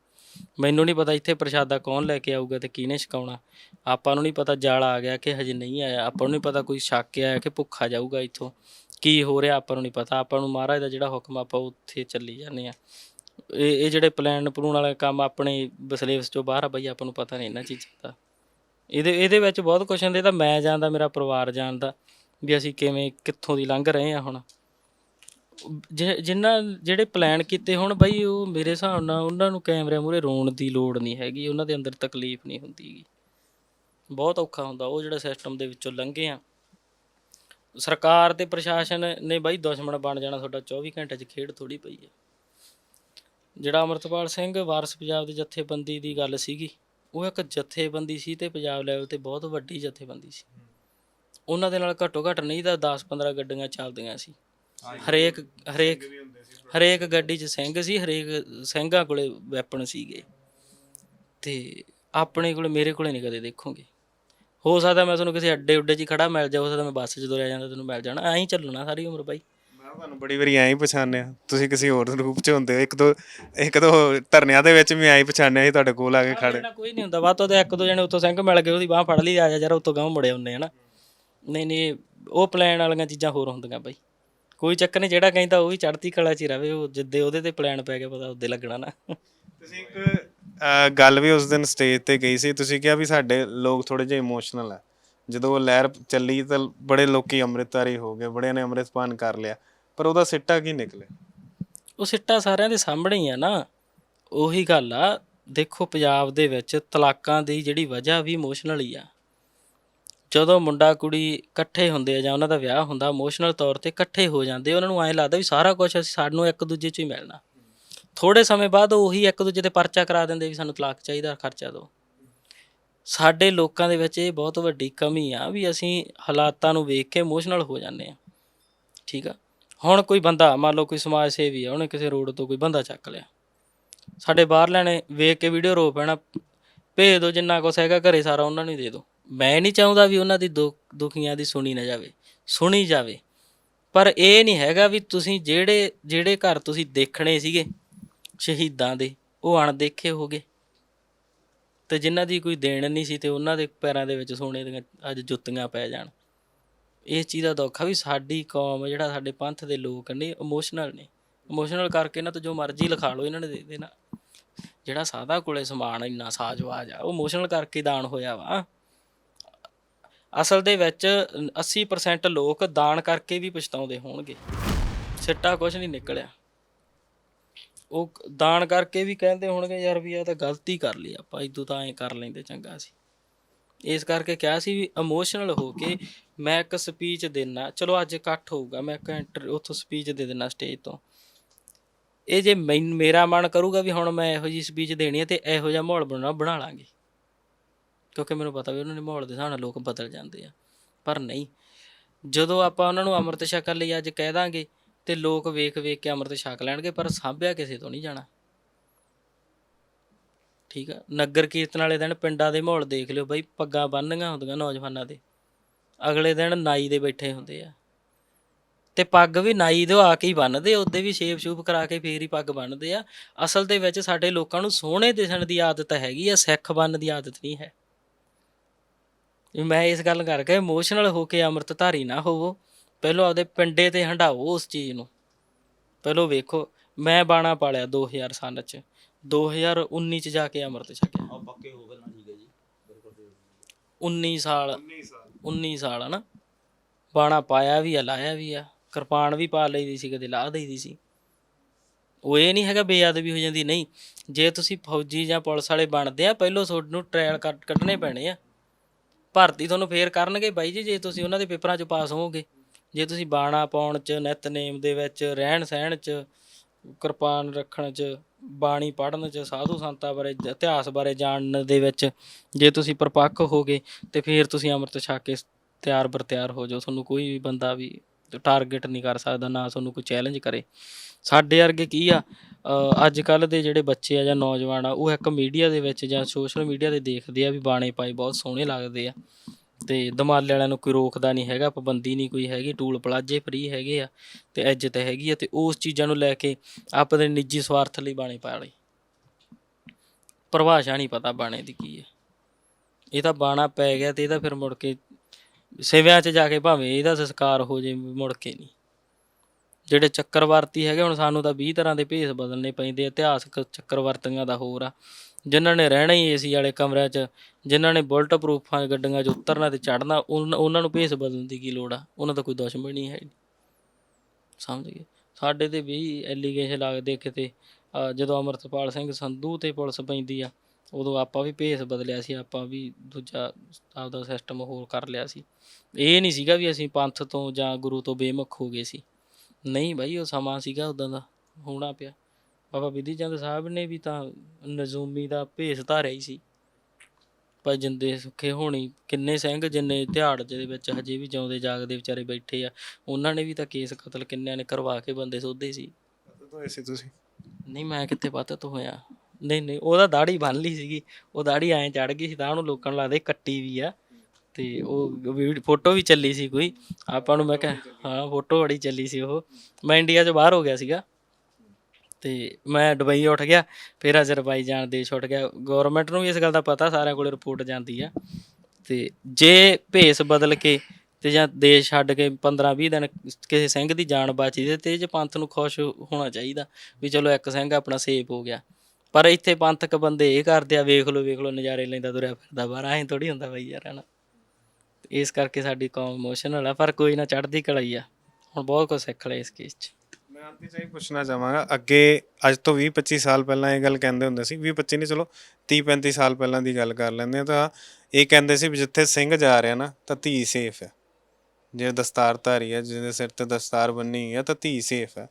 ਮੈਨੂੰ ਨਹੀਂ ਪਤਾ ਇੱਥੇ ਪ੍ਰਸ਼ਾਦਾ ਕੌਣ ਲੈ ਕੇ ਆਊਗਾ ਤੇ ਕਿਹਨੇ ਛਕਾਉਣਾ। ਆਪਾਂ ਨੂੰ ਨਹੀਂ ਪਤਾ ਜਾਲ ਆ ਗਿਆ ਕਿ ਹਜੇ ਨਹੀਂ ਆਇਆ। ਆਪਾਂ ਨੂੰ ਨਹੀਂ ਪਤਾ ਕੋਈ ਸ਼ੱਕ ਆਇਆ ਕਿ ਭੁੱਖਾ ਜਾਊਗਾ ਇੱਥੋਂ। ਕੀ ਹੋ ਰਿਹਾ ਆਪਾਂ ਨੂੰ ਨਹੀਂ ਪਤਾ। ਆਪਾਂ ਨੂੰ ਮਹਾਰਾਜ ਦਾ ਜਿਹੜਾ ਹੁਕਮ ਆਪਾਂ ਉੱਥੇ ਚੱਲੀ ਜਾਂਦੇ ਆ। ਇਹ ਇਹ ਜਿਹੜੇ ਪਲਾਨ ਪਲੂਨ ਵਾਲੇ ਕੰਮ ਆਪਣੇ ਬਸਲੇਵਸ ਚੋਂ ਬਾਹਰ ਆ ਬਈ, ਆਪਾਂ ਨੂੰ ਪਤਾ ਨਹੀਂ ਇਹਨਾਂ ਚੀਜ਼ਾਂ ਦਾ। ਇਹਦੇ ਇਹਦੇ ਵਿੱਚ ਬਹੁਤ ਕੁਛ ਹੁੰਦੇ ਤਾਂ ਮੈਂ ਜਾਣਦਾ, ਮੇਰਾ ਪਰਿਵਾਰ ਜਾਣਦਾ ਵੀ ਅਸੀਂ ਕਿਵੇਂ, ਕਿੱਥੋਂ ਦੀ ਲੰਘ ਰਹੇ ਆ ਹੁਣ। ਜਿ- ਜਿਨ੍ਹਾਂ ਜਿਹੜੇ ਪਲਾਨ ਕੀਤੇ ਹੁਣ ਬਈ ਉਹ ਮੇਰੇ ਹਿਸਾਬ ਨਾਲ ਉਹਨਾਂ ਨੂੰ ਕੈਮਰੇ ਮੂਰੇ ਰੋਣ ਦੀ ਲੋੜ ਨਹੀਂ ਹੈਗੀ, ਉਹਨਾਂ ਦੇ ਅੰਦਰ ਤਕਲੀਫ ਨਹੀਂ ਹੁੰਦੀ ਬਹੁਤ ਔਖਾ ਹੁੰਦਾ, ਉਹ ਜਿਹੜਾ ਸਿਸਟਮ ਦੇ ਵਿੱਚੋਂ ਲੰਘੇ ਆ ਸਰਕਾਰ ਤੇ ਪ੍ਰਸ਼ਾਸਨ ਨੇ ਬਾਈ ਦੁਸ਼ਮਣ ਬਣ ਜਾਣਾ, ਤੁਹਾਡਾ 24 ਘੰਟੇ 'ਚ ਖੇਡ ਥੋੜੀ ਪਈ ਹੈ। ਜਿਹੜਾ ਅਮਰਤਪਾਲ ਸਿੰਘ ਵਾਰਸ ਪੰਜਾਬ ਦੇ ਜਥੇਬੰਦੀ ਦੀ ਗੱਲ ਸੀਗੀ ਉਹ ਇੱਕ ਜਥੇਬੰਦੀ ਸੀ ਤੇ ਪੰਜਾਬ ਲੈਵਲ ਤੇ ਬਹੁਤ ਵੱਡੀ ਜਥੇਬੰਦੀ ਸੀ। ਉਹਨਾਂ ਦੇ ਨਾਲ ਘੱਟੋ ਘੱਟ ਨਹੀਂ ਤਾਂ 10-15 ਗੱਡੀਆਂ ਚੱਲਦੀਆਂ ਸੀ। ਹਰੇਕ ਹਰੇਕ ਹਰੇਕ ਗੱਡੀ 'ਚ ਸਿੰਘ ਸੀ ਹਰੇਕ ਸਿੰਘਾਂ ਕੋਲੇ ਵੈਪਨ ਸੀਗੇ। ਤੇ ਆਪਣੇ ਕੋਲੇ ਮੇਰੇ ਕੋਲੇ ਨਹੀਂ ਕਦੇ ਦੇਖੋਗੇ। ਹੋ ਸਕਦਾ ਮੈਂ ਤੁਹਾਨੂੰ ਕਿਸੇ ਅੱਡੇ ਉੱਡੇ 'ਚ ਖੜਾ ਮਿਲ ਜਾ ਹੋ ਸਕਦਾ ਮੈਂ ਬੱਸ 'ਚ ਤੁਰਿਆ ਜਾਂਦਾ ਤੈਨੂੰ ਮਿਲ ਜਾਣਾ। ਐਂ ਹੀ ਚੱਲਣਾ ਸਾਰੀ ਉਮਰ ਬਾਈ। ਤੁਹਾਨੂੰ ਬੜੀ ਵਾਰੀ ਐਂ ਹੀ ਪਛਾਣਿਆ। ਤੁਸੀਂ ਕਿਸੇ ਹੋਰ ਰੂਪ 'ਚ ਹੁੰਦੇ ਹੋ। ਇੱਕ ਦੋ ਇੱਕ ਦੋ ਧਰਨਿਆਂ ਦੇ ਵਿੱਚ ਵੀ ਐਂ ਹੀ ਪਛਾਣਿਆ ਸੀ ਤੁਹਾਡੇ ਕੋਲ ਆ ਕੇ ਖੜੇ। ਨਾ ਕੋਈ ਨਹੀਂ ਹੁੰਦਾ। ਵਾ ਤੋਂ ਇੱਕ ਦੋ ਜਣੇ ਉੱਤੋਂ ਸਿੰਘ ਮਿਲ ਗਏ ਉਹਦੀ ਬਾਹ ਫੜ ਲਈ ਆ ਜਾ ਯਾਰ ਉੱਤੋਂ ਗਾਂਹ ਮੁੜੇ ਹੁੰਦੇ ਹਨਾ। ਨਹੀਂ ਨਹੀਂ ਉਹ ਪਲਾਨ ਵਾਲੀਆਂ ਚੀਜ਼ਾਂ ਹੋਰ ਹੁੰਦੀਆਂ ਬਾਈ। ਕੋਈ ਚੱਕਰ ਨਹੀਂ ਜਿਹੜਾ ਕਹਿੰਦਾ ਉਹ ਵੀ ਚੜ੍ਹਦੀ ਕਲਾ 'ਚ ਹੀ ਰਵੇ ਉਹ ਜਿੱਦੇ ਉਹਦੇ ਤੇ ਪਲਾਨ ਪੈ ਗਿਆ ਪਤਾ ਉਹਦੇ ਲੱਗਣਾ ਨਾ। ਤੁਸੀਂ ਇੱਕ ਗੱਲ ਵੀ ਉਸ ਦਿਨ ਸਟੇਜ ਤੇ ਗਈ ਸੀ। ਤੁਸੀਂ ਕਿਹਾ ਵੀ ਸਾਡੇ ਲੋਕ ਥੋੜੇ ਜਿਹਾ ਇਮੋਸ਼ਨਲ ਆ। ਜਦੋਂ ਉਹ ਲਹਿਰ ਚੱਲੀ ਤਾਂ ਬੜੇ ਲੋਕੀ ਅੰਮ੍ਰਿਤਧਾਰੀ ਹੋ ਗਏ ਬੜਿਆਂ ਨੇ ਅੰਮ੍ਰਿਤਪਾਨ ਕਰ ਲਿਆ। ਪਰ ਉਹਦਾ ਸਿੱਟਾ ਕੀ ਨਿਕਲਿਆ? ਉਹ ਸਿੱਟਾ ਸਾਰਿਆਂ ਦੇ ਸਾਹਮਣੇ ਹੀ ਆ ਨਾ। ਉਹੀ ਗੱਲ ਆ, ਦੇਖੋ ਪੰਜਾਬ ਦੇ ਵਿੱਚ ਤਲਾਕਾਂ ਦੀ ਜਿਹੜੀ ਵਜ੍ਹਾ ਵੀ ਇਮੋਸ਼ਨਲ ਹੀ ਆ। ਜਦੋਂ ਮੁੰਡਾ ਕੁੜੀ ਇਕੱਠੇ ਹੁੰਦੇ ਆ ਜਾਂ ਉਹਨਾਂ ਦਾ ਵਿਆਹ ਹੁੰਦਾ ਇਮੋਸ਼ਨਲ ਤੌਰ ਤੇ ਇਕੱਠੇ ਹੋ ਜਾਂਦੇ ਉਹਨਾਂ ਨੂੰ ਐਂ ਲੱਗਦਾ ਵੀ ਸਾਰਾ ਕੁਝ ਅਸੀਂ ਸਾਨੂੰ ਇੱਕ ਦੂਜੇ 'ਚ ਹੀ ਮਿਲਣਾ। ਥੋੜੇ ਸਮੇਂ ਬਾਅਦ ਉਹੀ ਇੱਕ ਦੂਜੇ ਤੇ ਪਰਚਾ ਕਰਾ ਦਿੰਦੇ ਵੀ ਸਾਨੂੰ ਤਲਾਕ ਚਾਹੀਦਾ, ਖਰਚਾ ਦਿਓ। ਸਾਡੇ ਲੋਕਾਂ ਦੇ ਵਿੱਚ ਇਹ ਬਹੁਤ ਵੱਡੀ ਕਮੀ ਆ ਵੀ ਅਸੀਂ ਹਾਲਾਤਾਂ ਨੂੰ ਵੇਖ ਕੇ ਇਮੋਸ਼ਨਲ ਹੋ ਜਾਂਦੇ ਆ। ਠੀਕ ਆ? ਹੁਣ ਕੋਈ ਬੰਦਾ, ਮੰਨ ਲਓ ਕੋਈ ਸਮਾਜ ਸੇਵੀ ਆ, ਉਹਨੇ ਕਿਸੇ ਰੋਡ ਤੋਂ ਕੋਈ ਬੰਦਾ ਚੱਕ ਲਿਆ। ਸਾਡੇ ਬਾਹਰ ਲੈਣੇ ਵੇਖ ਕੇ ਵੀਡੀਓ ਰੋ ਪੈਣਾ, ਭੇਜ ਦਿਓ ਜਿੰਨਾ ਕੁਛ ਹੈਗਾ, ਘਰੇ ਸਾਰਾ ਉਹਨਾਂ ਨੂੰ ਦੇ ਦਿਓ ਮੈਂ ਨਹੀਂ ਚਾਹੁੰਦਾ ਵੀ ਉਹਨਾਂ ਦੀ ਦੁੱਖ, ਦੁਖੀਆਂ ਦੀ ਸੁਣੀ ਨਾ ਜਾਵੇ, ਸੁਣੀ ਜਾਵੇ। ਪਰ ਇਹ ਨਹੀਂ ਹੈਗਾ ਵੀ ਤੁਸੀਂ ਜਿਹੜੇ ਜਿਹੜੇ ਘਰ ਤੁਸੀਂ ਦੇਖਣੇ ਸੀਗੇ, ਸ਼ਹੀਦਾਂ ਦੇ, ਉਹ ਅਣਦੇਖੇ ਹੋ ਗਏ। ਤੇ ਜਿਨ੍ਹਾਂ ਦੀ ਕੋਈ ਦੇਣ ਨਹੀਂ ਸੀ ਤੇ ਉਹਨਾਂ ਦੇ ਪੈਰਾਂ ਦੇ ਵਿੱਚ ਸੋਨੇ ਦੀਆਂ ਅੱਜ ਜੁੱਤੀਆਂ ਪੈ ਜਾਣ। ਇਸ ਚੀਜ਼ ਦਾ ਦੁੱਖ ਆ ਵੀ ਸਾਡੀ ਕੌਮ, ਜਿਹੜਾ ਸਾਡੇ ਪੰਥ ਦੇ ਲੋਕ ਨੇ ਇਮੋਸ਼ਨਲ ਨੇ। ਇਮੋਸ਼ਨਲ ਕਰਕੇ ਇਹਨਾਂ ਤੋਂ ਜੋ ਮਰਜ਼ੀ ਲਿਖਾ ਲਓ, ਇਹਨਾਂ ਨੇ ਦੇ ਦੇਣਾ। ਜਿਹੜਾ ਸਾਦਾ ਕੋਲੇ ਸਮਾਨ ਇੰਨਾ ਸਾਜਵਾਜ ਆ, ਉਹ ਇਮੋਸ਼ਨਲ ਕਰਕੇ ਦਾਨ ਹੋਇਆ ਵਾ। ਅਸਲ ਦੇ ਵਿੱਚ 80% ਲੋਕ ਦਾਨ ਕਰਕੇ ਵੀ ਪਛਤਾਉਂਦੇ ਹੋਣਗੇ। ਸਿੱਟਾ ਕੁਝ ਨਹੀਂ ਨਿਕਲਿਆ। ਉਹ ਦਾਨ ਕਰਕੇ ਵੀ ਕਹਿੰਦੇ ਹੋਣਗੇ, ਯਾਰ ਵੀ ਇਹ ਤਾਂ ਗਲਤੀ ਕਰ ਲਈ ਆਪਾਂ ਇਦੋਂ ਤਾਂ ਐਂ ਕਰ ਲੈਂਦੇ ਚੰਗਾ ਸੀ। ਇਸ ਕਰਕੇ ਕਿਹਾ ਸੀ ਵੀ ਇਮੋਸ਼ਨਲ ਹੋ ਕੇ ਮੈਂ ਇੱਕ ਸਪੀਚ ਦੇਣਾ ਚਲੋ ਅੱਜ ਇਕੱਠ ਹੋਊਗਾ, ਮੈਂ ਇੱਕ ਇੰਟਰ ਉੱਥੋਂ ਸਪੀਚ ਦੇ ਦੇਣਾ ਸਟੇਜ ਤੋਂ। ਇਹ ਜੇ ਮੈਨ, ਮੇਰਾ ਮਨ ਕਰੂਗਾ ਵੀ ਹੁਣ ਮੈਂ ਇਹੋ ਜੀ ਸਪੀਚ ਦੇਣੀ ਹੈ ਤੇ ਇਹੋ ਜਿਹਾ ਮਾਹੌਲ ਬਣਾਉਣਾ, ਬਣਾ ਲਾਂਗੇ। ਕਿਉਂਕਿ ਮੈਨੂੰ ਪਤਾ ਵੀ ਉਹਨਾਂ ਨੇ ਮਾਹੌਲ ਦੇ ਹਿਸਾਬ ਨਾਲ ਲੋਕ ਬਦਲ ਜਾਂਦੇ ਆ, ਪਰ ਨਹੀਂ। ਜਦੋਂ ਆਪਾਂ ਉਹਨਾਂ ਨੂੰ ਅੰਮ੍ਰਿਤ ਛਕਣ ਲਈ ਅੱਜ ਕਹਿ ਦਾਂਗੇ ਤੇ ਲੋਕ ਵੇਖ ਵੇਖ ਕੇ ਅੰਮ੍ਰਿਤ ਛਕ ਲੈਣਗੇ, ਪਰ ਸਾਂਭਿਆ ਕਿਸੇ ਤੋਂ ਨਹੀਂ ਜਾਣਾ। ਠੀਕ ਆ। ਨਗਰ ਕੀਰਤਨ ਵਾਲੇ ਦਿਨ ਪਿੰਡਾਂ ਦੇ ਮਾਹੌਲ ਦੇਖ ਲਿਓ ਬਈ, ਪੱਗਾਂ ਬੰਨ੍ਹੀਆਂ ਹੁੰਦੀਆਂ ਨੌਜਵਾਨਾਂ ਦੇ। ਅਗਲੇ ਦਿਨ ਨਾਈ ਦੇ ਬੈਠੇ ਹੁੰਦੇ ਆ। ਤੇ ਪੱਗ ਵੀ ਨਾਈ ਦੇ ਆ ਕੇ ਹੀ ਬੰਨਦੇ ਉਹਦੇ ਵੀ ਸ਼ੇਪ ਸ਼ੂਪ ਕਰਾ ਕੇ ਫੇਰ ਹੀ ਪੱਗ ਬੰਨਦੇ ਆ। ਅਸਲ ਦੇ ਵਿੱਚ ਸਾਡੇ ਲੋਕਾਂ ਨੂੰ ਸੋਹਣੇ ਦਿਸਣ ਦੀ ਆਦਤ ਹੈਗੀ ਆ, ਸਿੱਖ ਬੰਨ ਦੀ ਆਦਤ ਨਹੀਂ ਹੈ। ਮੈਂ ਇਸ ਗੱਲ ਕਰਕੇ ਇਮੋਸ਼ਨਲ ਹੋ ਕੇ ਅੰਮ੍ਰਿਤਧਾਰੀ ਨਾ ਹੋਵੋ। ਪਹਿਲਾਂ ਆਪਦੇ ਪਿੰਡੇ ਤੇ ਹੰਡਾਓ ਉਸ ਚੀਜ਼ ਨੂੰ। ਪਹਿਲਾਂ ਵੇਖੋ, ਮੈਂ ਬਾਣਾ ਪਾਲਿਆ 2000 ਸਾਲ ਚ। 2019 ਚ ਜਾ ਕੇ ਅੰਮ੍ਰਿਤ ਛਕਿਆ। ਆ ਪੱਕੇ ਹੋ ਗਏ ਨਾ ਠੀਕ ਹੈ ਜੀ। ਬਿਲਕੁਲ ਠੀਕ। 19 ਸਾਲ। 19 ਸਾਲ। ਹਨਾ ਬਾਣਾ ਪਾਇਆ ਵੀ ਆ ਲਾਇਆ ਵੀ ਆ। ਕਿਰਪਾਨ ਵੀ ਪਾ ਲਈਦੀ ਸੀ ਕਦੇ ਲਾ ਦਈਦੀ ਸੀ। ਉਹ ਇਹ ਨਹੀਂ ਹੈਗਾ ਬੇਅਦਬੀ ਹੋ ਜਾਂਦੀ ਨਹੀਂ। ਜੇ ਤੁਸੀਂ ਫੌਜੀ ਜਾਂ ਪੁਲਿਸ ਵਾਲੇ ਬਣਦੇ ਆ ਪਹਿਲਾਂ ਤੁਹਾਨੂੰ ਟ੍ਰਾਇਲ ਕੱਢਣੇ ਪੈਣੇ ਆ। ਭਰਤੀ ਤੁਹਾਨੂੰ ਫੇਰ ਕਰਨਗੇ ਬਾਈ ਜੀ ਜੇ ਤੁਸੀਂ ਉਹਨਾਂ ਦੇ ਪੇਪਰਾਂ 'ਚ ਪਾਸ ਹੋਵੋਗੇ। ਜੇ ਤੁਸੀਂ ਬਾਣਾ ਪਾਉਣ 'ਚ ਨਿਤਨੇਮ ਦੇ ਵਿੱਚ ਰਹਿਣ ਸਹਿਣ 'ਚ ਕਿਰਪਾਨ ਰੱਖਣ 'ਚ ਬਾਣੀ ਪੜ੍ਹਨ 'ਚ, ਸਾਧੂ ਸੰਤਾਂ ਬਾਰੇ ਇਤਿਹਾਸ ਬਾਰੇ ਜਾਣਨ ਦੇ ਵਿੱਚ ਜੇ ਤੁਸੀਂ ਪਰਪੱਕ ਹੋਗੇ ਤੇ ਫਿਰ ਤੁਸੀਂ ਅੰਮ੍ਰਿਤ ਛਕ ਕੇ ਤਿਆਰ ਬਰ ਤਿਆਰ ਹੋ ਜਾਓ। ਤੁਹਾਨੂੰ ਕੋਈ ਵੀ ਬੰਦਾ ਵੀ ਟਾਰਗੇਟ ਨਹੀਂ ਕਰ ਸਕਦਾ, ਨਾ ਤੁਹਾਨੂੰ ਕੋਈ ਚੈਲੰਜ ਕਰੇ। ਸਾਡੇ ਵਰਗੇ ਕੀ ਆ? ਅੱਜ ਕੱਲ ਦੇ ਜਿਹੜੇ ਬੱਚੇ ਆ ਜਾਂ ਨੌਜਵਾਨ ਆ, ਉਹ ਇੱਕ ਮੀਡੀਆ ਦੇ ਵਿੱਚ ਜਾਂ ਸੋਸ਼ਲ ਮੀਡੀਆ ਤੇ ਦੇਖਦੇ ਆ ਵੀ ਬਾਣੇ ਪਾਏ ਬਹੁਤ ਸੋਹਣੇ ਲੱਗਦੇ ਆ। ਤੇ ਦਮਾਲੇ ਵਾਲਿਆਂ ਨੂੰ ਕੋਈ ਰੋਕਦਾ ਨਹੀਂ ਹੈਗਾ, ਪਾਬੰਦੀ ਨਹੀਂ ਕੋਈ ਹੈਗੀ, ਟੂਲ ਪਲਾਜੇ ਫ੍ਰੀ ਹੈਗੇ ਆ ਤੇ ਇੱਜ਼ਤ ਹੈਗੀ ਆ ਤੇ ਉਸ ਚੀਜ਼ਾਂ ਨੂੰ ਲੈ ਕੇ ਆਪਣੇ ਨਿੱਜੀ ਸਵਾਰਥ ਲਈ ਬਾਣੇ ਪਾ ਲਏ ਪਰਿਭਾਸ਼ਾ ਨਹੀਂ ਪਤਾ ਬਾਣੇ ਦੀ ਕੀ ਹੈ ਇਹ ਤਾਂ ਬਾਣਾ ਪੈ ਗਿਆ ਤੇ ਇਹਦਾ ਫਿਰ ਮੁੜ ਕੇ ਸਿਵਿਆਂ 'ਚ ਜਾ ਕੇ ਭਾਵੇਂ ਇਹਦਾ ਸੰਸਕਾਰ ਹੋ ਜੇ, ਮੁੜ ਕੇ ਨਹੀਂ। ਜਿਹੜੇ ਚੱਕਰਵਰਤੀ ਹੈਗੇ, ਹੁਣ ਸਾਨੂੰ ਤਾਂ 20 ਤਰ੍ਹਾਂ ਦੇ ਭੇਸ ਬਦਲਨੇ ਪੈਂਦੇ ਇਤਿਹਾਸਕ ਚੱਕਰਵਰਤੀਆਂ ਦਾ ਹੋਰ ਆ। ਜਿਨ੍ਹਾਂ ਨੇ ਰਹਿਣਾ ਹੀ ਏਸੀ ਵਾਲੇ ਕਮਰਿਆਂ 'ਚ, ਜਿਨ੍ਹਾਂ ਨੇ ਬੁਲਟ ਪ੍ਰੂਫਾਂ ਗੱਡੀਆਂ 'ਚ ਉਤਰਨਾ ਤੇ ਚੜ੍ਹਨਾ ਉਹਨਾਂ ਨੂੰ ਭੇਸ ਬਦਲਣ ਦੀ ਕੀ ਲੋੜ ਆ? ਉਹਨਾਂ ਦਾ ਕੋਈ ਦੁਸ਼ਮਣ ਹੀ ਹੈ ਸਮਝ ਗਏ? ਸਾਡੇ ਤੇ ਵੀ ਐਲੀਗੇਸ਼ਨ ਲੱਗਦੇ ਕਿਤੇ ਜਦੋਂ ਅਮਰਤਪਾਲ ਸਿੰਘ ਸੰਧੂ ਤੇ ਪੁਲਿਸ ਪੈਂਦੀ ਆ, ਉਦੋਂ ਆਪਾਂ ਵੀ ਭੇਸ ਬਦਲਿਆ ਸੀ, ਆਪਾਂ ਵੀ ਦੂਜਾ ਆਪਦਾ ਸਿਸਟਮ ਹੋਰ ਕਰ ਲਿਆ ਸੀ। ਇਹ ਨਹੀਂ ਸੀਗਾ ਵੀ ਅਸੀਂ ਪੰਥ ਤੋਂ ਜਾਂ ਗੁਰੂ ਤੋਂ ਬੇਮੁਖ ਹੋ ਗਏ ਸੀ। ਨਹੀਂ ਭਾਈ ਉਹ ਸਮਾਂ ਸੀਗਾ ਉਦਾਂ ਦਾ, ਹੋਣਾ ਪਿਆ। ਬਾਬਾ ਬਿਧੀ ਚੰਦ ਸਾਹਿਬ ਨੇ ਵੀ ਤਾਂ ਨਜ਼ੂਮੀ ਦਾ ਭੇਸ ਧਾਰਿਆ ਹੀ ਸੀ। ਭਾਈ ਜਿੰਦੇ ਸੁੱਖੇ ਹੋਣੀ ਕਿੰਨੇ ਸਿੰਘ ਜਿੰਨੇ ਦਿਹਾੜ ਦੇ ਵਿੱਚ ਹਜੇ ਵੀ ਜਿਉਂਦੇ ਜਾਗਦੇ ਵਿਚਾਰੇ ਬੈਠੇ ਆ ਉਹਨਾਂ ਨੇ ਵੀ ਤਾਂ ਕੇਸ ਕਤਲ ਕਿੰਨਿਆਂ ਨੇ ਕਰਵਾ ਕੇ ਬੰਦੇ ਸੋਧੇ ਸੀ। ਤੋਂ ਐਸੀ ਤੁਸੀਂ। ਨਹੀਂ ਮੈਂ ਕਿੱਥੇ ਪਤਤ ਹੋਇਆ। ਨਹੀਂ ਨਹੀਂ ਉਹਦਾ ਦਾੜੀ ਬੰਨ ਲਈ ਸੀਗੀ ਉਹ ਦਾੜੀ ਐਂ ਚੜ ਗਈ ਸੀ ਤਾਂ ਉਹਨੂੰ ਲੋਕਾਂ ਨੂੰ ਲੱਗਦਾ ਕੱਟੀ ਵੀ ਆ। ਤੇ ਉਹ ਫੋਟੋ ਵੀ ਚੱਲੀ ਸੀ ਕੋਈ। ਆਪਾਂ ਨੂੰ ਮੈਂ ਕਿਹਾ ਹਾਂ ਫੋਟੋ ਬੜੀ ਚੱਲੀ ਸੀ ਉਹ। ਮੈਂ ਇੰਡੀਆ 'ਚ ਬਾਹਰ ਹੋ ਗਿਆ ਸੀਗਾ। ਤੇ ਮੈਂ ਦੁਬਈ ਉੱਠ ਗਿਆ, ਫਿਰ ਅਜ਼ਰਬਾਈਜਾਨ ਦੇਸ਼ ਉੱਠ ਗਿਆ। ਗਵਰਨਮੈਂਟ ਨੂੰ ਵੀ ਇਸ ਗੱਲ ਦਾ ਪਤਾ, ਸਾਰਿਆਂ ਕੋਲ ਰਿਪੋਰਟ ਜਾਂਦੀ ਆ। ਤੇ ਜੇ ਭੇਸ ਬਦਲ ਕੇ ਤੇ ਜਾਂ ਦੇਸ਼ ਛੱਡ ਕੇ 15 20 ਦਿਨ ਕਿਸੇ ਸਿੰਘ ਦੀ ਜਾਨ ਬਚੀ ਤੇ ਤੇ ਪੰਥ ਨੂੰ ਖੁਸ਼ ਹੋਣਾ ਚਾਹੀਦਾ ਵੀ ਚਲੋ ਇੱਕ ਸਿੰਘ ਆਪਣਾ ਸੇਫ ਹੋ ਗਿਆ। ਪਰ ਇੱਥੇ ਪੰਥਕ ਬੰਦੇ ਇਹ ਕਰਦੇ ਆ, ਵੇਖ ਲਓ ਵੇਖ ਲਓ, ਨਜ਼ਾਰੇ ਲੈਂਦਾ ਤੁਰਿਆ ਫਿਰਦਾ, ਬਾਹਰ ਐਂ ਥੋੜੀ ਹੁੰਦਾ ਬਈ ਯਾਰ, ਹਨਾ। ਇਸ ਕਰਕੇ ਸਾਡੀ ਕੌਮ ਇਮੋਸ਼ਨਲ ਆ, ਪਰ ਕੋਈ ਨਾ ਚੜ੍ਹਦੀ ਕਲਾਈ ਆ। ਹੁਣ ਬਹੁਤ ਕੁਝ ਸਿੱਖ ਲਿਆ ਇਸ ਕੇਸ 'ਚ। ਮੈਂ ਅੰਤ ਵਿੱਚ ਪੁੱਛਣਾ ਚਾਹਾਂਗਾ, ਅੱਗੇ ਅੱਜ ਤੋਂ 20 25 ਸਾਲ ਪਹਿਲਾਂ ਇਹ ਗੱਲ ਕਹਿੰਦੇ ਹੁੰਦੇ ਸੀ 20 25 ਨਹੀਂ ਚਲੋ 30 35 ਸਾਲ ਪਹਿਲਾਂ ਦੀ ਗੱਲ ਕਰ ਲੈਂਦੇ ਆ ਤਾਂ ਇਹ ਕਹਿੰਦੇ ਸੀ ਵੀ ਜਿੱਥੇ ਸਿੰਘ ਜਾ ਰਿਹਾ ਨਾ, ਤਾਂ ਧੀ ਸੇਫ ਹੈ। ਜੇ ਦਸਤਾਰਧਾਰੀ ਹੈ, ਜਿਹਦੇ ਸਿਰ ਤੇ ਦਸਤਾਰ ਬੰਨੀ ਹੈ, ਤਾਂ ਧੀ ਸੇਫ ਹੈ।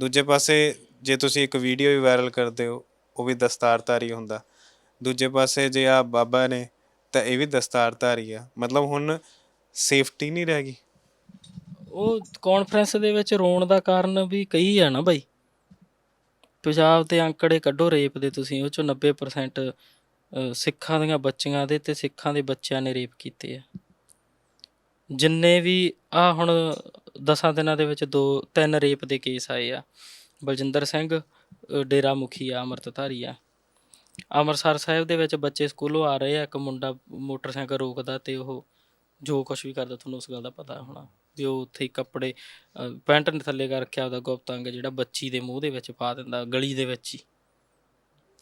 ਦੂਜੇ ਪਾਸੇ ਜੇ ਤੁਸੀਂ ਇੱਕ ਵੀਡੀਓ ਵੀ ਵਾਇਰਲ ਕਰਦੇ ਹੋ, ਉਹ ਵੀ ਦਸਤਾਰਧਾਰੀ ਹੁੰਦਾ। ਦੂਜੇ ਪਾਸੇ ਜੇ ਆ ਬਾਬਾ ਨੇ, ਤਾਂ ਇਹ ਵੀ ਦਸਤਾਰਧਾਰੀ ਆ। ਮਤਲਬ ਹੁਣ ਸੇਫਟੀ ਨਹੀਂ ਰਹਿ ਗਈ। ਉਹ ਕਾਨਫਰੰਸ ਦੇ ਵਿੱਚ ਰੋਣ ਦਾ ਕਾਰਨ ਵੀ ਕਈ ਆ ਨਾ ਬਾਈ। ਪੰਜਾਬ ਦੇ ਅੰਕੜੇ ਕੱਢੋ ਰੇਪ ਦੇ ਤੁਸੀਂ, ਉਹ ਚੋਂ 90% ਸਿੱਖਾਂ ਦੀਆਂ ਬੱਚੀਆਂ ਦੇ ਤੇ ਸਿੱਖਾਂ ਦੇ ਬੱਚਿਆਂ ਨੇ ਰੇਪ ਕੀਤੇ ਆ। ਜਿੰਨੇ ਵੀ ਆ ਹੁਣ ਦਸਾਂ ਦਿਨਾਂ ਦੇ ਵਿੱਚ ਦੋ, ਤਿੰਨ ਰੇਪ ਦੇ ਕੇਸ ਆਏ ਆ। ਬਲਜਿੰਦਰ ਸਿੰਘ ਡੇਰਾ ਮੁਖੀ ਆ, ਅੰਮ੍ਰਿਤਧਾਰੀ ਆ। ਅੰਮ੍ਰਿਤਸਰ ਸਾਹਿਬ ਦੇ ਵਿੱਚ ਬੱਚੇ ਸਕੂਲੋਂ ਆ ਰਹੇ ਆ, ਇੱਕ ਮੁੰਡਾ ਮੋਟਰਸਾਈਕਲ ਰੋਕਦਾ ਤੇ ਉਹ ਜੋ ਕੁਝ ਵੀ ਕਰਦਾ, ਤੁਹਾਨੂੰ ਉਸ ਗੱਲ ਦਾ ਪਤਾ ਹੋਣਾ। ਵੀ ਉਹ ਉੱਥੇ ਹੀ ਕੱਪੜੇ ਪੈਂਟ ਨੇ ਥੱਲੇ ਕਰ ਰੱਖਿਆ ਉਹਦਾ ਗੁਪਤ ਅੰਗ ਜਿਹੜਾ ਬੱਚੀ ਦੇ ਮੂੰਹ ਦੇ ਵਿੱਚ ਪਾ ਦਿੰਦਾ, ਗਲੀ ਦੇ ਵਿੱਚ ਹੀ।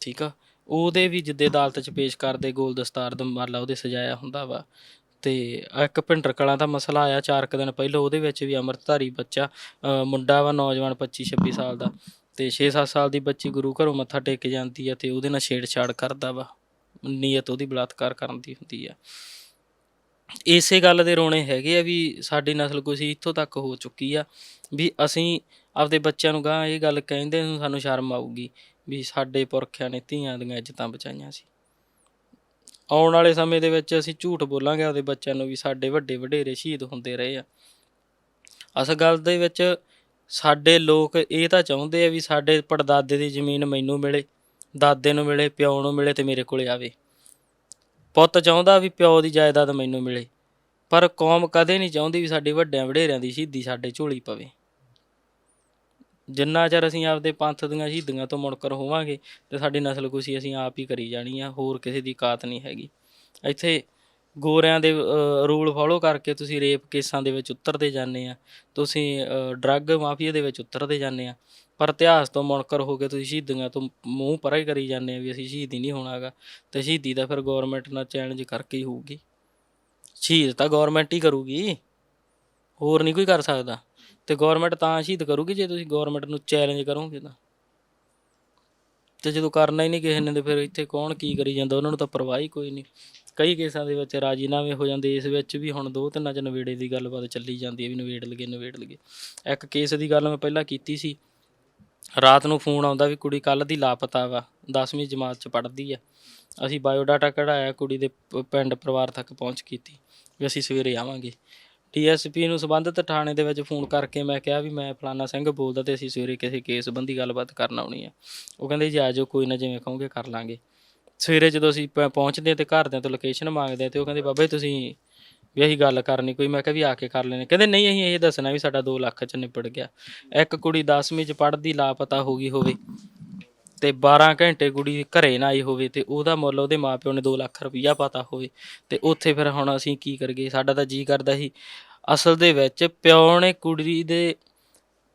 ਠੀਕ ਆ? ਉਹਦੇ ਵੀ ਜਿੱਦੇ ਅਦਾਲਤ 'ਚ ਪੇਸ਼ ਕਰਦੇ ਗੋਲ ਦਸਤਾਰ ਦਾ ਮਾਲਾ ਉਹਦੇ ਸਜਾਇਆ ਹੁੰਦਾ ਵਾ। ਤੇ ਇੱਕ ਭਿੰਡਰ ਕਲਾਂ ਦਾ ਮਸਲਾ ਆਇਆ ਚਾਰ ਕੁ ਦਿਨ ਪਹਿਲਾਂ, ਉਹਦੇ ਵਿੱਚ ਵੀ ਅੰਮ੍ਰਿਤਧਾਰੀ ਬੱਚਾ ਮੁੰਡਾ ਵਾ ਨੌਜਵਾਨ 25 26 ਸਾਲ ਦਾ। ਤੇ 6-7 ਸਾਲ ਦੀ ਬੱਚੀ ਗੁਰੂ ਘਰੋਂ ਮੱਥਾ ਟੇਕ ਜਾਂਦੀ ਆ ਤੇ ਉਹਦੇ ਨਾਲ ਛੇੜਛਾੜ ਕਰਦਾ ਵਾ। ਨੀਅਤ ਉਹਦੀ ਬਲਾਤਕਾਰ ਕਰਨ ਦੀ ਹੁੰਦੀ ਆ। ਇਸੇ ਗੱਲ ਦੇ ਰੋਣੇ ਹੈਗੇ ਆ ਵੀ ਸਾਡੀ ਨਸਲਕੁਸ਼ੀ ਇੱਥੋਂ ਤੱਕ ਹੋ ਚੁੱਕੀ ਆ ਵੀ ਅਸੀਂ ਆਪਦੇ ਬੱਚਿਆਂ ਨੂੰ ਗਾਂ ਇਹ ਗੱਲ ਕਹਿੰਦੇ ਨੂੰ ਸਾਨੂੰ ਸ਼ਰਮ ਆਊਗੀ ਵੀ ਸਾਡੇ ਪੁਰਖਿਆਂ ਨੇ ਧੀਆਂ ਦੀਆਂ ਇੱਜ਼ਤਾਂ ਬਚਾਈਆਂ ਸੀ। ਆਉਣ ਵਾਲੇ ਸਮੇਂ ਦੇ ਵਿੱਚ ਅਸੀਂ ਝੂਠ ਬੋਲਾਂਗੇ ਆਪਦੇ ਬੱਚਿਆਂ ਨੂੰ ਵੀ ਸਾਡੇ ਵੱਡੇ ਵਡੇਰੇ ਸ਼ਹੀਦ ਹੁੰਦੇ ਰਹੇ ਆ। ਅਸ ਗੱਲ ਦੇ ਵਿੱਚ ਸਾਡੇ ਲੋਕ ਇਹ ਤਾਂ ਚਾਹੁੰਦੇ ਆ ਵੀ ਸਾਡੇ ਪੜਦਾਦੇ ਦੀ ਜ਼ਮੀਨ ਮੈਨੂੰ ਮਿਲੇ, ਦਾਦੇ ਨੂੰ ਮਿਲੇ, ਪਿਓ ਨੂੰ ਮਿਲੇ ਤੇ ਮੇਰੇ ਕੋਲੇ ਆਵੇ। ਪੁੱਤ ਚਾਹੁੰਦਾ ਵੀ ਪਿਓ ਦੀ ਜਾਇਦਾਦ ਮੈਨੂੰ ਮਿਲੇ, ਪਰ ਕੌਮ ਕਦੇ ਨਹੀਂ ਚਾਹੁੰਦੀ ਵੀ ਸਾਡੇ ਵੱਡਿਆਂ ਵਡੇਰਿਆਂ ਦੀ ਸ਼ਹੀਦੀ ਸਾਡੇ ਝੋਲੀ ਪਵੇ। ਜਿੰਨਾ ਚਿਰ ਅਸੀਂ ਆਪਦੇ ਪੰਥ ਦੀਆਂ ਸ਼ਹੀਦੀਆਂ ਤੋਂ ਮੁੜਕਰ ਹੋਵਾਂਗੇ ਤੇ ਸਾਡੀ ਨਸਲ ਕੁਸ਼ੀ ਅਸੀਂ ਆਪ ਹੀ ਕਰੀ ਜਾਣੀ ਆ, ਹੋਰ ਕਿਸੇ ਦੀ ਕਾਤ ਨਹੀਂ ਹੈਗੀ। ਇੱਥੇ ਗੋਰਿਆਂ ਦੇ ਰੂਲ ਫੋਲੋ ਕਰਕੇ ਤੁਸੀਂ ਰੇਪ ਕੇਸਾਂ ਦੇ ਵਿੱਚ ਉਤਰਦੇ ਜਾਂਦੇ ਆ, ਤੁਸੀਂ ਡਰੱਗ ਮਾਫੀਆ ਦੇ ਵਿੱਚ ਉਤਰਦੇ ਜਾਂਦੇ ਆ ਪਰ ਇਤਿਹਾਸ ਤੋਂ ਮੁਨਕਰ ਹੋ ਕੇ ਤੁਸੀਂ ਸ਼ਹੀਦੀਆਂ ਤੋਂ ਮੂੰਹ ਪਰਾਂ ਹੀ ਕਰੀ ਜਾਂਦੇ ਆ ਵੀ ਅਸੀਂ ਸ਼ਹੀਦੀ ਨਹੀਂ ਹੋਣਾਗਾ ਤੇ ਸ਼ਹੀਦੀ ਤਾਂ ਫਿਰ ਗਵਰਨਮੈਂਟ ਨਾਲ ਚੈਲੰਜ ਕਰਕੇ ਹੀ ਹੋਊਗੀ। ਸ਼ਹੀਦ ਤਾਂ ਗਵਰਨਮੈਂਟ ਹੀ ਕਰੂਗੀ। ਹੋਰ ਨਹੀਂ ਕੋਈ ਕਰ ਸਕਦਾ। ਤੇ ਗਵਰਨਮੈਂਟ ਤਾਂ ਸ਼ਹੀਦ ਕਰੂਗੀ ਜੇ ਤੁਸੀਂ ਗਵਰਨਮੈਂਟ ਨੂੰ ਚੈਲੰਜ ਕਰੋਗੇ ਤਾਂ। ਤੇ ਜਦੋਂ ਕਰਨਾ ਹੀ ਨਹੀਂ ਕਿਸੇ ਨੇ ਤੇ ਫਿਰ ਇੱਥੇ ਕੌਣ ਕੀ ਕਰੀ ਜਾਂਦਾ? ਉਹਨਾਂ ਨੂੰ ਤਾਂ ਪਰਵਾਹ ਹੀ ਕੋਈ ਨਹੀਂ। ਕਈ ਕੇਸਾਂ ਦੇ ਵਿੱਚ ਰਾਜੀਨਾਮੇ ਹੋ ਜਾਂਦੇ। ਇਸ ਵਿੱਚ ਵੀ ਹੁਣ ਦੋ ਤਿੰਨਾਂ ਚ ਨਵੇੜੇ ਦੀ ਗੱਲਬਾਤ ਚੱਲੀ ਜਾਂਦੀ ਹੈ ਵੀ ਨਵੇੜ ਲਗੇ ਨਵੇੜ ਲਗੇ ਇੱਕ ਕੇਸ ਦੀ ਗੱਲ ਮੈਂ ਪਹਿਲਾਂ ਕੀਤੀ ਸੀ। ਰਾਤ ਨੂੰ ਫੋਨ ਆਉਂਦਾ ਵੀ ਕੁੜੀ ਕੱਲ ਦੀ ਲਾਪਤਾ ਵਾ 10ਵੀਂ ਜਮਾਤ ਚ ਪੜ੍ਹਦੀ ਆ। ਅਸੀਂ ਬਾਇਓਡਾਟਾ ਕਢਾਇਆ, ਕੁੜੀ ਦੇ ਪ- ਪਿੰਡ ਪਰਿਵਾਰ ਤੱਕ ਪਹੁੰਚ ਕੀਤੀ ਵੀ ਅਸੀਂ ਸਵੇਰੇ ਆਵਾਂਗੇ। ਡੀਐਸਪੀ ਨੂੰ ਸੰਬੰਧਿਤ ਥਾਣੇ ਦੇ ਵਿੱਚ ਫੋਨ ਕਰਕੇ ਮੈਂ ਕਿਹਾ ਵੀ ਮੈਂ ਫਲਾਨਾ ਸਿੰਘ ਬੋਲਦਾ ਤੇ ਅਸੀਂ ਸਵੇਰੇ ਕਿਸੇ ਕੇਸ ਸੰਬੰਧੀ ਗੱਲਬਾਤ ਕਰਨ ਆਉਣੀ ਆ। ਉਹ ਕਹਿੰਦੇ ਜੀ ਆ ਜਾਓ ਕੋਈ ਨਾ ਜਿਵੇਂ ਕਹੋਗੇ ਕਰ ਲਾਂਗੇ। ਸਵੇਰੇ ਜਦੋਂ ਅਸੀਂ ਪ- ਪਹੁੰਚਦੇ ਹਾਂ ਤੇ ਘਰਦਿਆਂ ਤੋਂ ਲੋਕੇਸ਼ਨ ਮੰਗਦੇ ਹਾਂ ਤੇ ਉਹ ਕਹਿੰਦੇ, ਬਾਬਾ ਜੀ, ਤੁਸੀਂ ਵੀ ਅਸੀਂ ਗੱਲ ਕਰਨੀ, ਕੋਈ ਮੈਂ ਕਿਹਾ ਵੀ ਆ ਕੇ ਕਰ ਲੈਣੇ ਕਹਿੰਦੇ ਨਹੀਂ, ਅਸੀਂ ਇਹ ਦੱਸਣਾ ਵੀ ਸਾਡਾ 2 ਲੱਖ ਚ ਨਿਪਟ ਗਿਆ। ਇੱਕ ਕੁੜੀ 10ਵੀਂ ਚ ਪੜ੍ਹਦੀ ਲਾਪਤਾ ਹੋ ਗਈ ਹੋਵੇ ਤੇ 12 ਘੰਟੇ ਕੁੜੀ ਘਰੇ ਨਾ ਆਈ ਹੋਵੇ ਤੇ ਉਹਦਾ ਮੁੱਲ ਉਹਦੇ ਮਾਪਿਓ ਨੇ 2 ਲੱਖ ਰੁਪਈਆ ਪਤਾ ਹੋਵੇ ਤੇ ਉੱਥੇ ਫਿਰ ਹੁਣ ਅਸੀਂ ਕੀ ਕਰਗੇ ਸਾਡਾ ਤਾਂ ਜੀ ਕਰਦਾ ਸੀ। ਅਸਲ ਦੇ ਵਿੱਚ ਪਿਓ ਨੇ ਕੁੜੀ ਦੇ,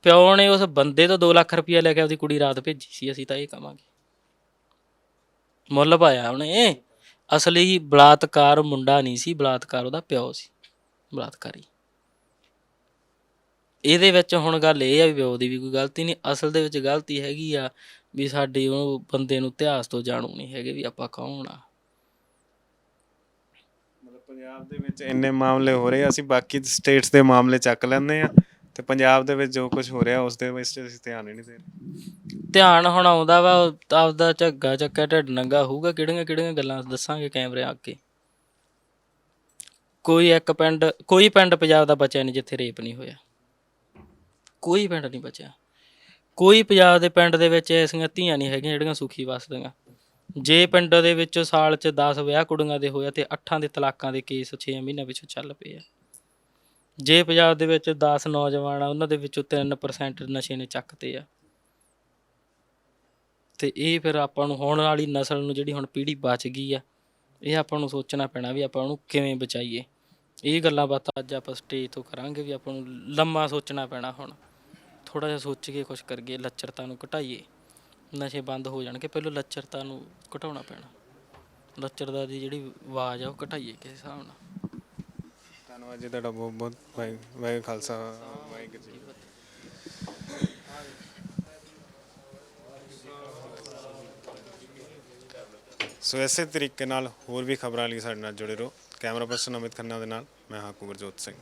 ਪਿਓ ਨੇ ਉਸ ਬੰਦੇ ਤੋਂ 2 ਲੱਖ ਰੁਪਈਆ ਲੈ ਕੇ ਉਹਦੀ ਕੁੜੀ ਰਾਤ ਭੇਜੀ ਸੀ, ਅਸੀਂ ਤਾਂ ਇਹ ਕਵਾਂਗੇ ਮੁੱਲ ਪਾਇਆ ਉਹਨੇ। ਅਸਲੀ ਬਲਾਤਕਾਰ ਮੁੰਡਾ ਨਹੀਂ ਸੀ ਬਲਾਤਕਾਰ ਉਹਦਾ ਪਿਓ ਸੀ ਬਲਾਤਕਾਰੀ। ਇਹਦੇ ਵਿੱਚ ਹੁਣ ਗੱਲ ਇਹ ਆ ਵੀ ਪਿਓ ਦੀ ਵੀ ਕੋਈ ਗਲਤੀ ਨਹੀਂ ਅਸਲ ਦੇ ਵਿੱਚ ਗਲਤੀ ਹੈਗੀ ਆ ਵੀ ਸਾਡੇ ਉਹ ਬੰਦੇ ਨੂੰ ਇਤਿਹਾਸ ਤੋਂ ਜਾਣੂ ਨਹੀਂ ਹੈਗੇ ਵੀ ਆਪਾਂ ਕੌਣ ਆ। ਮਤਲਬ ਪੰਜਾਬ ਦੇ ਵਿੱਚ ਇੰਨੇ ਮਾਮਲੇ ਹੋ ਰਹੇ ਆ, ਅਸੀਂ ਬਾਕੀ ਸਟੇਟਸ ਦੇ ਮਾਮਲੇ ਚੱਕ ਲੈਂਦੇ ਆ। ਤੇ ਪੰਜਾਬ ਦੇ ਵਿੱਚ ਜੋ ਕੁਝ ਹੋ ਰਿਹਾ ਉਸ ਦੇ ਵਿੱਚ ਅਸੀਂ ਧਿਆਨ ਹੀ ਨਹੀਂ ਦੇ ਰਹੇ। ਧਿਆਨ ਹੁਣ ਆਉਂਦਾ ਵਾ, ਆਪਦਾ ਝੱਗਾ ਚੱਕਿਆ, ਢਿੱਡ ਨੰਗਾ ਹੋਊਗਾ, ਕਿਹੜੀਆਂ ਕਿਹੜੀਆਂ ਗੱਲਾਂ ਦੱਸਾਂਗੇ ਕੈਮਰੇ ਅੱਗੇ ਕੋਈ ਇੱਕ ਪਿੰਡ, ਕੋਈ ਪਿੰਡ ਪੰਜਾਬ ਦਾ ਬਚਿਆ ਨਹੀਂ ਜਿੱਥੇ ਰੇਪ ਨਹੀਂ ਹੋਇਆ। ਕੋਈ ਪਿੰਡ ਨਹੀਂ ਬਚਿਆ। ਕੋਈ ਪੰਜਾਬ ਦੇ ਪਿੰਡ ਦੇ ਵਿੱਚ ਐਸੀਆਂ ਧੀਆਂ ਨਹੀਂ ਹੈਗੀਆਂ ਜਿਹੜੀਆਂ ਸੁਖੀ ਵਸਦੀਆਂ। ਜੇ ਪਿੰਡ ਦੇ ਵਿੱਚ ਸਾਲ 'ਚ 10 ਵਿਆਹ ਕੁੜੀਆਂ ਦੇ ਹੋਇਆ ਤੇ 8 ਦੇ ਤਲਾਕਾਂ ਦੇ ਕੇਸ 6 ਮਹੀਨਿਆਂ ਵਿੱਚ ਚੱਲ ਪਏ ਆ। ਜੇ ਪੰਜਾਬ ਦੇ ਵਿੱਚ 10 ਨੌਜਵਾਨ ਆ, ਉਹਨਾਂ ਦੇ ਵਿੱਚੋਂ 3% ਨਸ਼ੇ ਨੇ ਚੱਕਤੇ ਆ। ਤੇ ਇਹ ਫਿਰ ਆਪਾਂ ਨੂੰ ਹੋਣ ਵਾਲੀ ਨਸਲ ਨੂੰ ਜਿਹੜੀ ਹੁਣ ਪੀੜ੍ਹੀ ਬਚ ਗਈ ਆ, ਇਹ ਆਪਾਂ ਨੂੰ ਸੋਚਣਾ ਪੈਣਾ ਵੀ ਆਪਾਂ ਉਹਨੂੰ ਕਿਵੇਂ ਬਚਾਈਏ। ਇਹ ਗੱਲਾਂ ਬਾਤਾਂ ਅੱਜ ਆਪਾਂ ਸਟੇਜ ਤੋਂ ਕਰਾਂਗੇ ਵੀ ਆਪਾਂ ਨੂੰ ਲੰਮਾ ਸੋਚਣਾ ਪੈਣਾ ਹੁਣ। ਥੋੜਾ ਜਿਹਾ ਸੋਚ ਕੇ ਕੁਝ ਕਰੀਏ ਲੱਚਰਤਾ ਨੂੰ ਘਟਾਈਏ। ਨਸ਼ੇ ਬੰਦ ਹੋ ਜਾਣਗੇ, ਪਹਿਲਾਂ ਲੱਚਰਤਾ ਨੂੰ ਘਟਾਉਣਾ ਪੈਣਾ। ਲੱਚਰਤਾ ਦੀ ਜਿਹੜੀ ਆਵਾਜ਼ ਆ ਉਹ ਘਟਾਈਏ ਕਿਸੇ ਹਿਸਾਬ ਨਾਲ। ਧੰਨਵਾਦ ਜੀ ਤੁਹਾਡਾ ਬਹੁਤ ਬਹੁਤ ਵਾਹਿਗੁਰੂ ਵਾਹਿਗੁਰੂ ਖਾਲਸਾ, ਵਾਹਿਗੁਰੂ ਜੀ ਕੀ ਫਤਿਹ। ਸੋ ਇਸੇ ਤਰੀਕੇ ਨਾਲ ਹੋਰ ਵੀ ਖਬਰਾਂ ਲਈ ਸਾਡੇ ਨਾਲ ਜੁੜੇ ਰਹੋ ਕੈਮਰਾ ਪਰਸਨ ਅਮਿਤ ਖੰਨਾ ਦੇ ਨਾਲ, ਮੈਂ ਹਾਂ ਕੁਵਰਜੋਤ ਸਿੰਘ